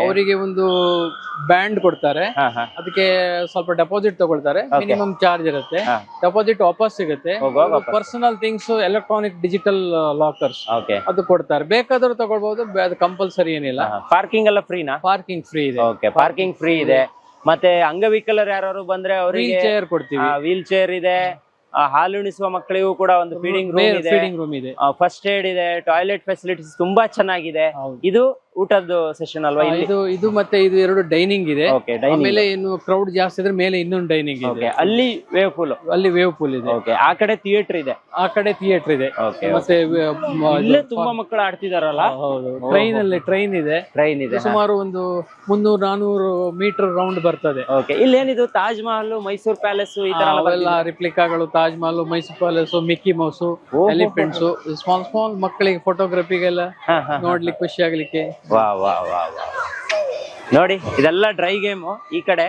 Speaker 2: ಅವರಿಗೆ ಒಂದು ಬ್ಯಾಂಡ್ ಕೊಡ್ತಾರೆ. ಅದಕ್ಕೆ ಸ್ವಲ್ಪ ಡೆಪಾಸಿಟ್ ತಗೊಳ್ತಾರೆ. ಮಿನಿಮಮ್ ಚಾರ್ಜ್ ಇರುತ್ತೆ. ಡೆಪಾಸಿಟ್ ವಾಪಸ್ ಸಿಗುತ್ತೆ. Personal things electronic digital lockers ಅದು ಕೊಡ್ತಾರೆ. ಬೇಕಾದ್ರೂ ತಗೊಳ್ಬಹುದು ಅದು ಕಂಪಲ್ಸರಿ ಏನಿಲ್ಲ.
Speaker 1: ಪಾರ್ಕಿಂಗ್ ಎಲ್ಲ ಫ್ರೀನಾ
Speaker 2: ಪಾರ್ಕಿಂಗ್ ಫ್ರೀ ಇದೆ.
Speaker 1: ಪಾರ್ಕಿಂಗ್ ಫ್ರೀ ಇದೆ. ಮತ್ತೆ ಅಂಗವಿಕಲರು ಯಾರು ಬಂದ್ರೆ ಅವ್ರಿಗೆ
Speaker 2: ಚೇರ್ ಕೊಡ್ತೀವಿ.
Speaker 1: ವೀಲ್ ಚೇರ್ ಇದೆ. ಆ, ಹಾಲುಣಿಸುವ ಮಕ್ಕಳಿಗೂ ಕೂಡ ಒಂದು ಫೀಡಿಂಗ್ ರೂಮ್ ಇದೆ.
Speaker 2: ಫೀಡಿಂಗ್ ರೂಮ್ ಇದೆ.
Speaker 1: ಫಸ್ಟ್ ಏಡ್ ಇದೆ. ಟಾಯ್ಲೆಟ್ ಫೆಸಿಲಿಟೀಸ್ ತುಂಬಾ ಚೆನ್ನಾಗಿದೆ. ಇದು ಊಟದ್ದು ಸೆಷನ್ ಅಲ್ವಾ ಇಲ್ಲಿ?
Speaker 2: ಇದು ಇದು ಮತ್ತೆ ಇದು ಎರಡು ಡೈನಿಂಗ್ ಇದೆ.
Speaker 1: ಓಕೆ ಡೈನಿಂಗ್
Speaker 2: ಆಮೇಲೆ ಇನ್ನು ಕ್ರೌಡ್ ಜಾಸ್ತಿ ಇದ್ರೆ ಮೇಲೆ ಇನ್ನೊಂದು ಡೈನಿಂಗ್ ಇದೆ.
Speaker 1: ಅಲ್ಲಿ ವೇವ್ ಪೂಲ್
Speaker 2: ಅಲ್ಲಿ ವೇವ್ ಪೂಲ್ ಇದೆ.
Speaker 1: ಓಕೆ ಆ ಕಡೆ ಥಿಯೇಟರ್ ಇದೆ.
Speaker 2: ಆ ಕಡೆ ಥಿಯೇಟರ್ ಇದೆ. ಮತ್ತೆ
Speaker 1: ಇಲ್ಲೇ ತುಂಬಾ ಮಕ್ಕಳು ಆಡ್ತಿದಾರಲ್ಲ?
Speaker 2: ಹೌದು ಟ್ರೈನ್ ಅಲ್ಲಿ ಟ್ರೈನ್ ಇದೆ.
Speaker 1: ಟ್ರೈನ್ ಇದೆ
Speaker 2: ಸುಮಾರು ಒಂದು ಮುನ್ನೂರು ನಾನೂರು ಮೀಟರ್ ರೌಂಡ್ ಬರ್ತದೆ.
Speaker 1: ಓಕೆ ಇಲ್ಲೇನಿದು ತಾಜ್ ಮಹಲ್ ಮೈಸೂರ್ ಪ್ಯಾಲೇಸ್ ಈ ತರ ಎಲ್ಲ
Speaker 2: ರಿಪ್ಲಿಕಾಗಳು Taj Mahal Mysuru palace Mickey mouse elephants small small ಮಕ್ಕಳಿಗೆ ಫೋಟೋಗ್ರಫಿಗೆಲ್ಲ ನೋಡ್ಲಿಕ್ಕೆ ಖುಷಿ ಆಗ್ಲಿಕ್ಕೆ.
Speaker 1: ವಾ ವಾ ವಾ ವಾ. ನೋಡಿ ಇದೆಲ್ಲ ಡ್ರೈ ಗೇಮು ಈ ಕಡೆ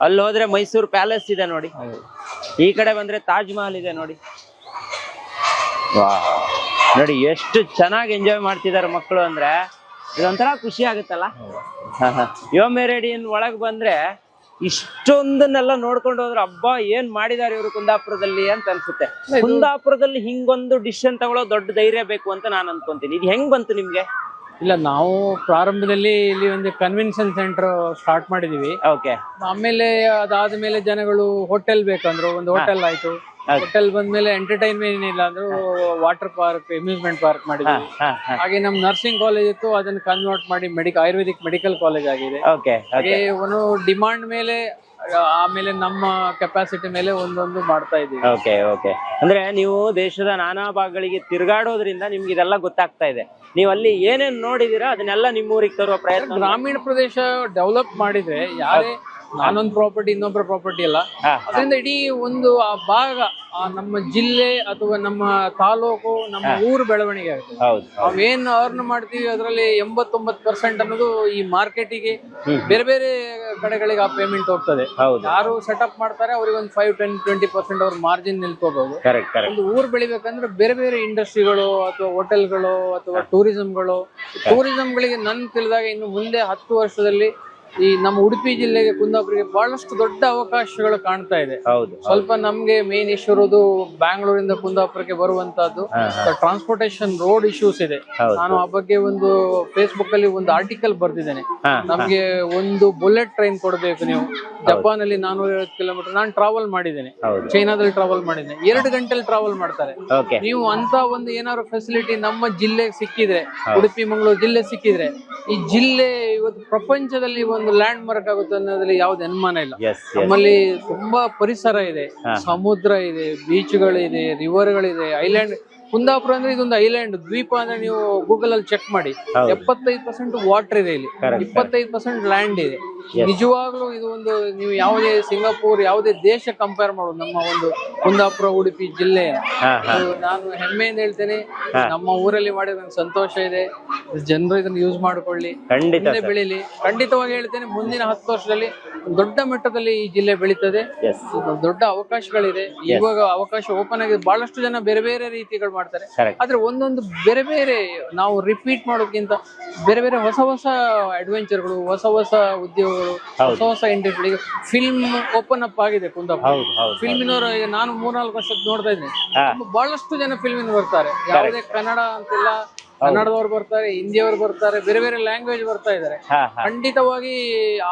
Speaker 1: ಅಲ್ಲಿ ಹೋದ್ರೆ ಮೈಸೂರು ಪ್ಯಾಲೇಸ್ ಇದೆ ನೋಡಿ. ಈ ಕಡೆ ಬಂದ್ರೆ ತಾಜ್ ಮಹಲ್ ಇದೆ ನೋಡಿ. ವಾ. ನೋಡಿ ಎಷ್ಟು ಚೆನ್ನಾಗಿ ಎಂಜಾಯ್ ಮಾಡ್ತಿದಾರೆ ಮಕ್ಕಳು ಅಂದ್ರೆ. ಇದೊಂಥರ ಖುಷಿ ಆಗುತ್ತಲ್ಲ? ಯೋ ಮೆರೇಡಿಯನ್ ಒಳಗ್ ಬಂದ್ರೆ ಇಷ್ಟೊಂದನ್ನೆಲ್ಲ ನೋಡ್ಕೊಂಡು ಹೋದ್ರೆ ಹಬ್ಬ ಏನ್ ಮಾಡಿದಾರೆ ಇವರು ಕುಂದಾಪುರದಲ್ಲಿ? ಅಂತ ಅನ್ಸುತ್ತೆ. ಕುಂದಾಪುರದಲ್ಲಿ ಹಿಂಗೊಂದು ಡಿಶ್ ಅಂತ ತಗೊಳ್ಳೋ ದೊಡ್ಡ ಧೈರ್ಯ ಬೇಕು ಅಂತ ನಾನು ಅನ್ಕೊಂತೀನಿ. ಇದು ಹೆಂಗ್ ಬಂತು ನಿಮ್ಗೆ?
Speaker 2: ಇಲ್ಲ ನಾವು ಪ್ರಾರಂಭದಲ್ಲಿ ಇಲ್ಲಿ ಒಂದು ಕನ್ವೆನ್ಷನ್ ಸೆಂಟರ್ ಸ್ಟಾರ್ಟ್ ಮಾಡಿದೀವಿ.
Speaker 1: ಓಕೆ
Speaker 2: ಆಮೇಲೆ ಅದಾದ್ಮೇಲೆ ಜನಗಳು ಹೋಟೆಲ್ ಬೇಕಂದ್ರು ಒಂದು ಹೋಟೆಲ್ ಆಯ್ತು. ಹೋಟೆಲ್ ಬಂದ್ಮೇಲೆ ಎಂಟರ್ಟೈನ್ಮೆಂಟ್ ಇಲ್ಲ ಅಂದ್ರು ವಾಟರ್ ಪಾರ್ಕ್ ಅಮ್ಯೂಸ್ಮೆಂಟ್ ಪಾರ್ಕ್ ಮಾಡಿದ್ವಿ. ಹಾಗೆ ನಮ್ ನರ್ಸಿಂಗ್ ಕಾಲೇಜ್ ಇತ್ತು ಅದನ್ನ ಕನ್ವರ್ಟ್ ಮಾಡಿ ಮೆಡಿಕಲ್ ಆಯುರ್ವೇದಿಕ್ ಮೆಡಿಕಲ್ ಕಾಲೇಜ್ ಆಗಿದೆ. ಹಾಗೆ ಒಂದು ಡಿಮಾಂಡ್ ಮೇಲೆ ಆಮೇಲೆ ನಮ್ಮ ಕೆಪಾಸಿಟಿ ಮೇಲೆ ಒಂದೊಂದು ಮಾಡ್ತಾ ಇದ್ದೀವಿ
Speaker 1: ಓಕೆ ಓಕೆ ಅಂದ್ರೆ ನೀವು ದೇಶದ ನಾನಾ ಭಾಗಗಳಿಗೆ ತಿರುಗಾಡೋದ್ರಿಂದ ನಿಮ್ಗೆ ಇದೆಲ್ಲ ಗೊತ್ತಾಗ್ತಾ ಇದೆ. ನೀವು ಅಲ್ಲಿ ಏನೇನ್ ನೋಡಿದೀರಾ ಅದನ್ನೆಲ್ಲ ನಿಮ್ಮೂರಿಗೆ ತರುವ ಪ್ರಯತ್ನ.
Speaker 2: ಗ್ರಾಮೀಣ ಪ್ರದೇಶ ಡೆವಲಪ್ ಮಾಡಿದ್ರೆ ಯಾರೇ ನಾನೊಂದು ಪ್ರಾಪರ್ಟಿ ಇನ್ನೊಬ್ಬರ ಪ್ರಾಪರ್ಟಿ ಅಲ್ಲ. ಅದರಿಂದ ಇಡೀ ಒಂದು ಆ ಭಾಗ ಆ ನಮ್ಮ ಜಿಲ್ಲೆ ಅಥವಾ ನಮ್ಮ ತಾಲೂಕು ನಮ್ಮ ಊರು ಬೆಳವಣಿಗೆ ಆಗುತ್ತೆ. ನಾವೇನ್ ಅರ್ನ್ ಮಾಡ್ತೀವಿ ಅದರಲ್ಲಿ ಎಂಬತ್ತೊಂಬತ್ತು ಪರ್ಸೆಂಟ್ ಅನ್ನೋದು ಈ ಮಾರ್ಕೆಟಿಗೆ ಬೇರೆ ಬೇರೆ ಕಡೆಗಳಿಗೆ ಆ ಪೇಮೆಂಟ್ ಹೋಗ್ತದೆ. ಯಾರು ಸೆಟಪ್ ಮಾಡ್ತಾರೆ ಅವ್ರಿಗೆ ಒಂದು ಫೈವ್ ಟೆನ್ ಟ್ವೆಂಟಿ ಪರ್ಸೆಂಟ್ ಅವ್ರ ಮಾರ್ಜಿನ್ ನಿಲ್ಕೋಬಹುದು. ಒಂದು ಊರು ಬೆಳಿಬೇಕಂದ್ರೆ ಬೇರೆ ಬೇರೆ ಇಂಡಸ್ಟ್ರಿಗಳು ಅಥವಾ ಹೋಟೆಲ್ಗಳು ಅಥವಾ ಟೂರಿಸಂಗಳು ಟೂರಿಸಂಗಳಿಗೆ ನನ್ ತಿಳಿದಾಗ ಇನ್ನು ಮುಂದೆ ಹತ್ತು ವರ್ಷದಲ್ಲಿ ಈ ನಮ್ಮ ಉಡುಪಿ ಜಿಲ್ಲೆಗೆ ಕುಂದಾಪುರಿಗೆ ಬಹಳಷ್ಟು ದೊಡ್ಡ ಅವಕಾಶಗಳು ಕಾಣ್ತಾ ಇದೆ.
Speaker 1: ಹೌದು
Speaker 2: ಸ್ವಲ್ಪ ನಮ್ಗೆ ಮೇನ್ ಇಶ್ಯೂ ಇರೋದು ಬ್ಯಾಂಗ್ಳೂರಿಂದ ಕುಂದಾಪುರಕ್ಕೆ ಬರುವಂತದ್ದು ಟ್ರಾನ್ಸ್ಪೋರ್ಟೇಶನ್ ರೋಡ್ ಇಶ್ಯೂಸ್ ಇದೆ. ನಾನು ಆ ಬಗ್ಗೆ ಒಂದು ಫೇಸ್ಬುಕ್ ಅಲ್ಲಿ ಒಂದು ಆರ್ಟಿಕಲ್ ಬರ್ತಿದ್ದೇನೆ ನಮ್ಗೆ ಒಂದು ಬುಲೆಟ್ ಟ್ರೈನ್ ಕೊಡಬೇಕು ನೀವು. ಜಪಾನ್ ಅಲ್ಲಿ ನಾನೂರ ಐವತ್ತು ಕಿಲೋಮೀಟರ್ ನಾನು ಟ್ರಾವೆಲ್ ಮಾಡಿದ್ದೇನೆ. ಚೈನಾದಲ್ಲಿ ಟ್ರಾವೆಲ್ ಮಾಡಿದ್ದೇನೆ. ಎರಡು ಗಂಟೆಲಿ ಟ್ರಾವೆಲ್ ಮಾಡ್ತಾರೆ. ನೀವು ಅಂತ ಒಂದು ಏನಾದ್ರು ಫೆಸಿಲಿಟಿ ನಮ್ಮ ಜಿಲ್ಲೆಗೆ ಸಿಕ್ಕಿದ್ರೆ ಉಡುಪಿ ಮಂಗಳೂರು ಜಿಲ್ಲೆ ಸಿಕ್ಕಿದ್ರೆ ಈ ಜಿಲ್ಲೆ ಇವತ್ತು ಪ್ರಪಂಚದಲ್ಲಿ ಒಂದು ಲ್ಯಾಂಡ್ ಮಾರ್ಕ್ ಆಗುತ್ತೆ ಅನ್ನೋದ್ರಲ್ಲಿ ಯಾವ್ದು ಅನುಮಾನ ಇಲ್ಲ. ನಮ್ಮಲ್ಲಿ ತುಂಬಾ ಪರಿಸರ ಇದೆ. ಸಮುದ್ರ ಇದೆ ಬೀಚ್ಗಳಿದೆ ರಿವರ್ಗಳಿದೆ ಐಲ್ಯಾಂಡ್ ಕುಂದಾಪುರ ಅಂದ್ರೆ ಇದೊಂದು ಐಲ್ಯಾಂಡ್ ದ್ವೀಪ ಅಂದ್ರೆ ನೀವು ಗೂಗಲ್ ಅಲ್ಲಿ ಚೆಕ್ ಮಾಡಿ. ಎಪ್ಪತ್ತೈದು ಪರ್ಸೆಂಟ್ ವಾಟರ್ ಇದೆ ಇಲ್ಲಿ. ಇಪ್ಪತ್ತೈದು ಪರ್ಸೆಂಟ್ ಲ್ಯಾಂಡ್ ಇದೆ. ನಿಜವಾಗ್ಲೂ ಇದು ಒಂದು ನೀವು ಯಾವುದೇ ಸಿಂಗಾಪುರ್ ಯಾವುದೇ ದೇಶ ಕಂಪೇರ್ ಮಾಡೋದು ನಮ್ಮ ಒಂದು ಕುಂದಾಪುರ ಉಡುಪಿ ಜಿಲ್ಲೆ. ನಾನು ಹೆಮ್ಮೆಯಿಂದ ಹೇಳ್ತೇನೆ. ನಮ್ಮ ಊರಲ್ಲಿ ಮಾಡಿದ ನಂಗೆ ಸಂತೋಷ ಇದೆ. ಜನರು ಇದನ್ನ ಯೂಸ್ ಮಾಡ್ಕೊಳ್ಳಿ. ಮುಂದೆ ಬೆಳೀಲಿ. ಖಂಡಿತವಾಗಿ ಹೇಳ್ತೇನೆ ಮುಂದಿನ ಹತ್ತು ವರ್ಷದಲ್ಲಿ ದೊಡ್ಡ ಮಟ್ಟದಲ್ಲಿ ಈ ಜಿಲ್ಲೆ ಬೆಳೀತದೆ. ದೊಡ್ಡ ಅವಕಾಶಗಳಿದೆ. ಇವಾಗ ಅವಕಾಶ ಓಪನ್ ಆಗಿದೆ. ಬಹಳಷ್ಟು ಜನ ಬೇರೆ ಬೇರೆ ರೀತಿಗಳು ಮಾಡ್ತಾರೆ. ಆದ್ರೆ ಒಂದೊಂದು ಬೇರೆ ಬೇರೆ ನಾವು ರಿಪೀಟ್ ಮಾಡೋದಕ್ಕಿಂತ ಬೇರೆ ಬೇರೆ ಹೊಸ ಹೊಸ ಅಡ್ವೆಂಚರ್ಗಳು ಹೊಸ ಹೊಸ ಉದ್ಯೋಗಗಳು ಹೊಸ ಹೊಸ ಇಂಡಸ್ಟ್ರಿ ಫಿಲ್ಮ್ ಓಪನ್ ಅಪ್ ಆಗಿದೆ ಕುಂದಾಪುರ. ಫಿಲ್ಮಿನವರು ಈಗ ನಾನು ಮೂರ್ನಾಲ್ಕು ವರ್ಷದ ನೋಡ್ತಾ ಇದ್ದೀನಿ. ಬಹಳಷ್ಟು ಜನ ಫಿಲ್ಮಿನ ಬರ್ತಾರೆ. ಯಾವುದೇ ಕನ್ನಡ ಅಂತಿಲ್ಲ ಕನ್ನಡದವ್ರು ಬರ್ತಾರೆ ಹಿಂದಿಯವರು ಬರ್ತಾರೆ ಬೇರೆ ಬೇರೆ ಲ್ಯಾಂಗ್ವೇಜ್ ಬರ್ತಾ ಇದ್ದಾರೆ. ಖಂಡಿತವಾಗಿ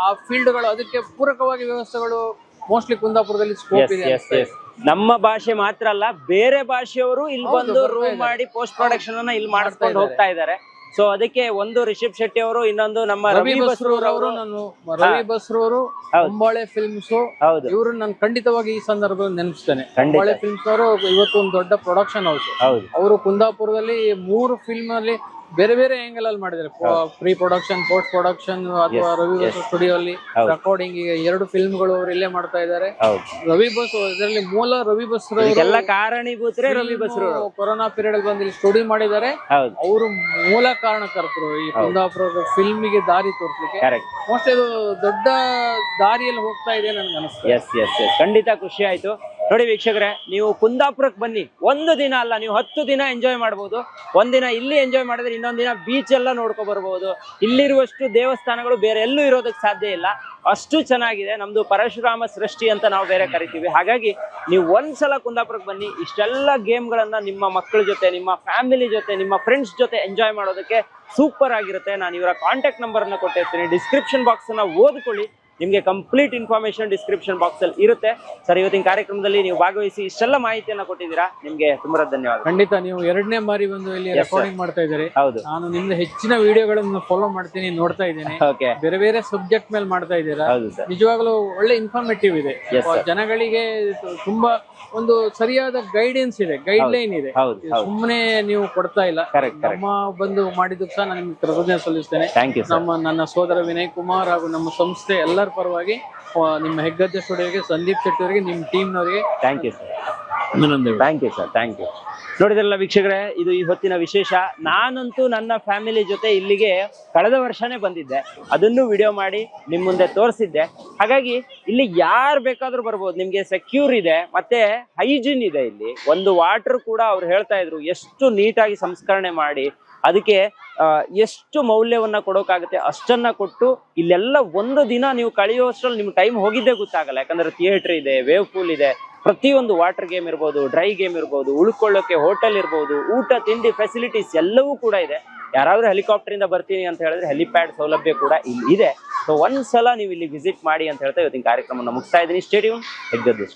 Speaker 2: ಆ ಫೀಲ್ಡ್ಗಳು ಅದಕ್ಕೆ ಪೂರಕವಾಗಿ ವ್ಯವಸ್ಥೆಗಳು ಮೋಸ್ಟ್ಲಿ ಕುಂದಾಪುರದಲ್ಲಿ ಸ್ಕೋಪ್ ಇದೆ
Speaker 1: ನಮ್ಮ ಭಾಷೆ ಮಾತ್ರ ಅಲ್ಲ ಬೇರೆ ಭಾಷೆಯವರು ಇಲ್ಲಿ ಬಂದು ರೂಮ್ ಮಾಡಿ ಪೋಸ್ಟ್ ಪ್ರೊಡಕ್ಷನ್ ಅನ್ನ ಇಲ್ಲಿ
Speaker 2: ಮಾಡಿಸ್ಕೊಂಡು
Speaker 1: ಹೋಗ್ತಾ ಇದ್ದಾರೆ. ಸೊ ಅದಕ್ಕೆ ಒಂದು ರಿಷಬ್ ಶೆಟ್ಟಿ ಅವರು ಇನ್ನೊಂದು ನಮ್ಮ
Speaker 2: ರವಿ
Speaker 1: ರವಿ
Speaker 2: ಬಸ್ರೂರ್
Speaker 1: ಬಸ್ರೂರ್
Speaker 2: ಅವರು
Speaker 1: ಅವರು.
Speaker 2: ನಾನು ರವಿ ಬಸ್ರೂರ್. ಅಂಬಾಳೆ ಫಿಲ್ಮ್ಸ್
Speaker 1: ಹೌದು.
Speaker 2: ಇವರು ನಾನು ಖಂಡಿತವಾಗಿ ಈ ಸಂದರ್ಭದಲ್ಲಿ ನೆನಪಿಸ್ತೇನೆ. ಅಂಬಾಳೆ ಫಿಲ್ಮ್ಸ್ ಅವರು ಇವತ್ತು ಒಂದು ದೊಡ್ಡ ಪ್ರೊಡಕ್ಷನ್ ಹೌಸ್ ಅವರು ಕುಂದಾಪುರದಲ್ಲಿ ಮೂರು ಫಿಲ್ಮ್ ಅಲ್ಲಿ ಬೇರೆ ಬೇರೆ ಆಂಗಲ್ ಅಲ್ಲಿ ಮಾಡಿದ್ರೆ ಪ್ರೀ ಪ್ರೊಡಕ್ಷನ್ ಪೋಸ್ಟ್ ಪ್ರೊಡಕ್ಷನ್ ಅಥವಾ ರವಿ ಬಸ್ ಸ್ಟುಡಿಯೋ ಅಲ್ಲಿ ರೆಕಾರ್ಡಿಂಗ್ ಈಗ ಎರಡು ಫಿಲ್ಮ್ಗಳು ಅವರು ಇಲ್ಲೇ ಮಾಡ್ತಾ ಇದ್ದಾರೆ. ರವಿ ಬಸ್ ಇದರಲ್ಲಿ ಮೂಲ ರವಿ ಬಸ್
Speaker 1: ಎಲ್ಲ ಕಾರಣೀಭೂತರೇ ರವಿ ಬಸ್
Speaker 2: ಕೊರೋನಾ ಪೀರಿಯಡ್ ಬಂದು ಇಲ್ಲಿ ಸ್ಟುಡಿ ಮಾಡಿದ್ದಾರೆ. ಅವರು ಮೂಲ ಕಾರಣಕರ್ತರು ಈ ಕುಂದಾಪುರ ಫಿಲ್ಮ್ಗೆ ದಾರಿ ತೋರಿಸ್ಲಿಕ್ಕೆ. ಮೋಸ್ಟ್ ಇದು ದೊಡ್ಡ ದಾರಿಯಲ್ಲಿ ಹೋಗ್ತಾ ಇದೆ ನನ್ಗೆ ಅನಿಸ್ತದೆ.
Speaker 1: ಎಸ್ ಎಸ್ ಎಸ್ ಖಂಡಿತ ಖುಷಿ ಆಯ್ತು. ನೋಡಿ ವೀಕ್ಷಕರೇ, ನೀವು ಕುಂದಾಪುರಕ್ಕೆ ಬನ್ನಿ. ಒಂದು ದಿನ ಅಲ್ಲ, ನೀವು ಹತ್ತು ದಿನ ಎಂಜಾಯ್ ಮಾಡ್ಬೋದು. ಒಂದಿನ ಇಲ್ಲಿ ಎಂಜಾಯ್ ಮಾಡಿದ್ರೆ ಇನ್ನೊಂದು ದಿನ ಬೀಚ್ ಎಲ್ಲ ನೋಡ್ಕೊ ಬರ್ಬೋದು. ಇಲ್ಲಿರುವಷ್ಟು ದೇವಸ್ಥಾನಗಳು ಬೇರೆ ಎಲ್ಲೂ ಇರೋದಕ್ಕೆ ಸಾಧ್ಯ ಇಲ್ಲ. ಅಷ್ಟು ಚೆನ್ನಾಗಿದೆ. ನಮ್ದು ಪರಶುರಾಮ ಸೃಷ್ಟಿ ಅಂತ ನಾವು ಬೇರೆ ಕರಿತೀವಿ. ಹಾಗಾಗಿ ನೀವು ಒಂದ್ಸಲ ಕುಂದಾಪುರಕ್ಕೆ ಬನ್ನಿ. ಇಷ್ಟೆಲ್ಲ ಗೇಮ್ಗಳನ್ನ ನಿಮ್ಮ ಮಕ್ಕಳ ಜೊತೆ, ನಿಮ್ಮ ಫ್ಯಾಮಿಲಿ ಜೊತೆ, ನಿಮ್ಮ ಫ್ರೆಂಡ್ಸ್ ಜೊತೆ ಎಂಜಾಯ್ ಮಾಡೋದಕ್ಕೆ ಸೂಪರ್ ಆಗಿರುತ್ತೆ. ನಾನು ಇವರ ಕಾಂಟ್ಯಾಕ್ಟ್ ನಂಬರ್ ಅನ್ನ ಕೊಟ್ಟಿರ್ತೀನಿ. ಡಿಸ್ಕ್ರಿಪ್ಷನ್ ಬಾಕ್ಸನ್ನು ಓದ್ಕೊಳ್ಳಿ. ನಿಮಗೆ ಕಂಪ್ಲೀಟ್ ಇನ್ಫಾರ್ಮೇಷನ್ ಡಿಸ್ಕ್ರಿಪ್ಷನ್ ಬಾಕ್ಸ್ ಅಲ್ಲಿ ಇರುತ್ತೆ. ಸರ್ ಇವತ್ತಿನ ಕಾರ್ಯಕ್ರಮದಲ್ಲಿ ನೀವು ಭಾಗವಹಿಸಿ ಇಷ್ಟೆಲ್ಲ ಮಾಹಿತಿಯನ್ನ ಕೊಟ್ಟಿದ್ದೀರಾ? ನಿಮಗೆ ತುಂಬಾ ಧನ್ಯವಾದ
Speaker 2: ಖಂಡಿತ ನೀವು ಎರಡನೇ ಬಾರಿ ಬಂದು ಇಲ್ಲಿ ರೆಕಾರ್ಡಿಂಗ್ ಮಾಡ್ತಾ ಇದ್ದೀರಿ.
Speaker 1: ಹೌದು.
Speaker 2: ನಾನು ನಿಮ್ದು ಹೆಚ್ಚಿನ ವಿಡಿಯೋಗಳನ್ನು ಫಾಲೋ ಮಾಡ್ತೀನಿ ನೋಡ್ತಾ ಇದ್ದೀನಿ.
Speaker 1: ಓಕೆ
Speaker 2: ಬೇರೆ ಬೇರೆ ಸಬ್ಜೆಕ್ಟ್ ಮೇಲೆ ಮಾಡ್ತಾ ಇದ್ದೀರಾ? ನಿಜವಾಗ್ಲೂ ಒಳ್ಳೆ ಇನ್ಫಾರ್ಮೇಟಿವ್ ಇದೆ. ಜನಗಳಿಗೆ ತುಂಬಾ ಒಂದು ಸರಿಯಾದ ಗೈಡೆನ್ಸ್ ಇದೆ ಗೈಡ್ ಲೈನ್ ಇದೆ. ಸುಮ್ಮನೆ ನೀವು ಕೊಡ್ತಾ ಇಲ್ಲ. ನಮ್ಮ ಬಂದು ಮಾಡಿದ್ದಕ್ಕೆ ಸಹ ನಾನು ನಿಮ್ಗೆ ಕೃತಜ್ಞತೆ ಸಲ್ಲಿಸ್ತೇನೆ.
Speaker 1: ಥ್ಯಾಂಕ್ ಯು ಸರ್
Speaker 2: ನಮ್ಮ ನನ್ನ ಸೋದರ ವಿನಯ್ ಕುಮಾರ್ ಹಾಗೂ ನಮ್ಮ ಸಂಸ್ಥೆ ಎಲ್ಲರ ಪರವಾಗಿ ನಿಮ್ಮ ಹೆಗ್ಗದ್ದೆ ಸ್ಟುಡಿಯೋಗೆ ಸಂದೀಪ್ ಶೆಟ್ಟಿ ಅವರಿಗೆ ನಿಮ್ಮ ಟೀಮ್ನವರಿಗೆ
Speaker 1: thank you sir thank you sir thank you ನೋಡಿದ್ರಲ್ಲ ವೀಕ್ಷಕರೇ, ಇದು ಈ ಹೊತ್ತಿನ ವಿಶೇಷ. ನಾನಂತೂ ನನ್ನ ಫ್ಯಾಮಿಲಿ ಜೊತೆ ಇಲ್ಲಿಗೆ ಕಳೆದ ವರ್ಷನೇ ಬಂದಿದ್ದೆ. ಅದನ್ನು ವಿಡಿಯೋ ಮಾಡಿ ನಿಮ್ಮ ಮುಂದೆ ತೋರಿಸಿದ್ದೆ. ಹಾಗಾಗಿ ಇಲ್ಲಿ ಯಾರು ಬೇಕಾದ್ರೂ ಬರ್ಬೋದು. ನಿಮ್ಗೆ ಸೆಕ್ಯೂರ್ ಇದೆ, ಮತ್ತೆ ಹೈಜಿನ್ ಇದೆ ಇಲ್ಲಿ. ಒಂದು ವಾಟರ್ ಕೂಡ ಅವ್ರು ಹೇಳ್ತಾ ಇದ್ರು, ಎಷ್ಟು ನೀಟಾಗಿ ಸಂಸ್ಕರಣೆ ಮಾಡಿ ಅದಕ್ಕೆ ಎಷ್ಟು ಮೌಲ್ಯವನ್ನ ಕೊಡೋಕ್ಕಾಗುತ್ತೆ ಅಷ್ಟನ್ನ ಕೊಟ್ಟು ಇಲ್ಲೆಲ್ಲ ಒಂದು ದಿನ ನೀವು ಕಳೆಯುವಷ್ಟರಲ್ಲಿ ನಿಮ್ಗೆ ಟೈಮ್ ಹೋಗಿದ್ದೇ ಗೊತ್ತಾಗಲ್ಲ. ಯಾಕಂದ್ರೆ ಥಿಯೇಟರ್ ಇದೆ ವೇವ್ ಪೂಲ್ ಇದೆ, ಪ್ರತಿಯೊಂದು ವಾಟರ್ ಗೇಮ್ ಇರ್ಬೋದು ಡ್ರೈ ಗೇಮ್ ಇರ್ಬೋದು, ಉಳ್ಕೊಳ್ಳೋಕೆ ಹೋಟೆಲ್ ಇರ್ಬೋದು, ಊಟ, ತಿಂಡಿ ಫೆಸಿಲಿಟೀಸ್ ಎಲ್ಲವೂ ಕೂಡ ಇದೆ. ಯಾರಾದ್ರೂ ಹೆಲಿಕಾಪ್ಟರ್ ಇಂದ ಬರ್ತೀನಿ ಅಂತ ಹೇಳಿದ್ರೆ ಹೆಲಿಪ್ಯಾಡ್ ಸೌಲಭ್ಯ ಕೂಡ ಇಲ್ಲಿ ಇದೆ. ಸೊ ಒಂದ್ಸಲ ನೀವು ಇಲ್ಲಿ ವಿಸಿಟ್ ಮಾಡಿ ಅಂತ ಹೇಳ್ತಾ ಇವತ್ತಿನ ಕಾರ್ಯಕ್ರಮವನ್ನು ಮುಗಿಸ್ತಾ ಇದ್ದೀನಿ. ಸ್ಟೇಡಿಯಂ ಹೆಗ್ಗದ್ದು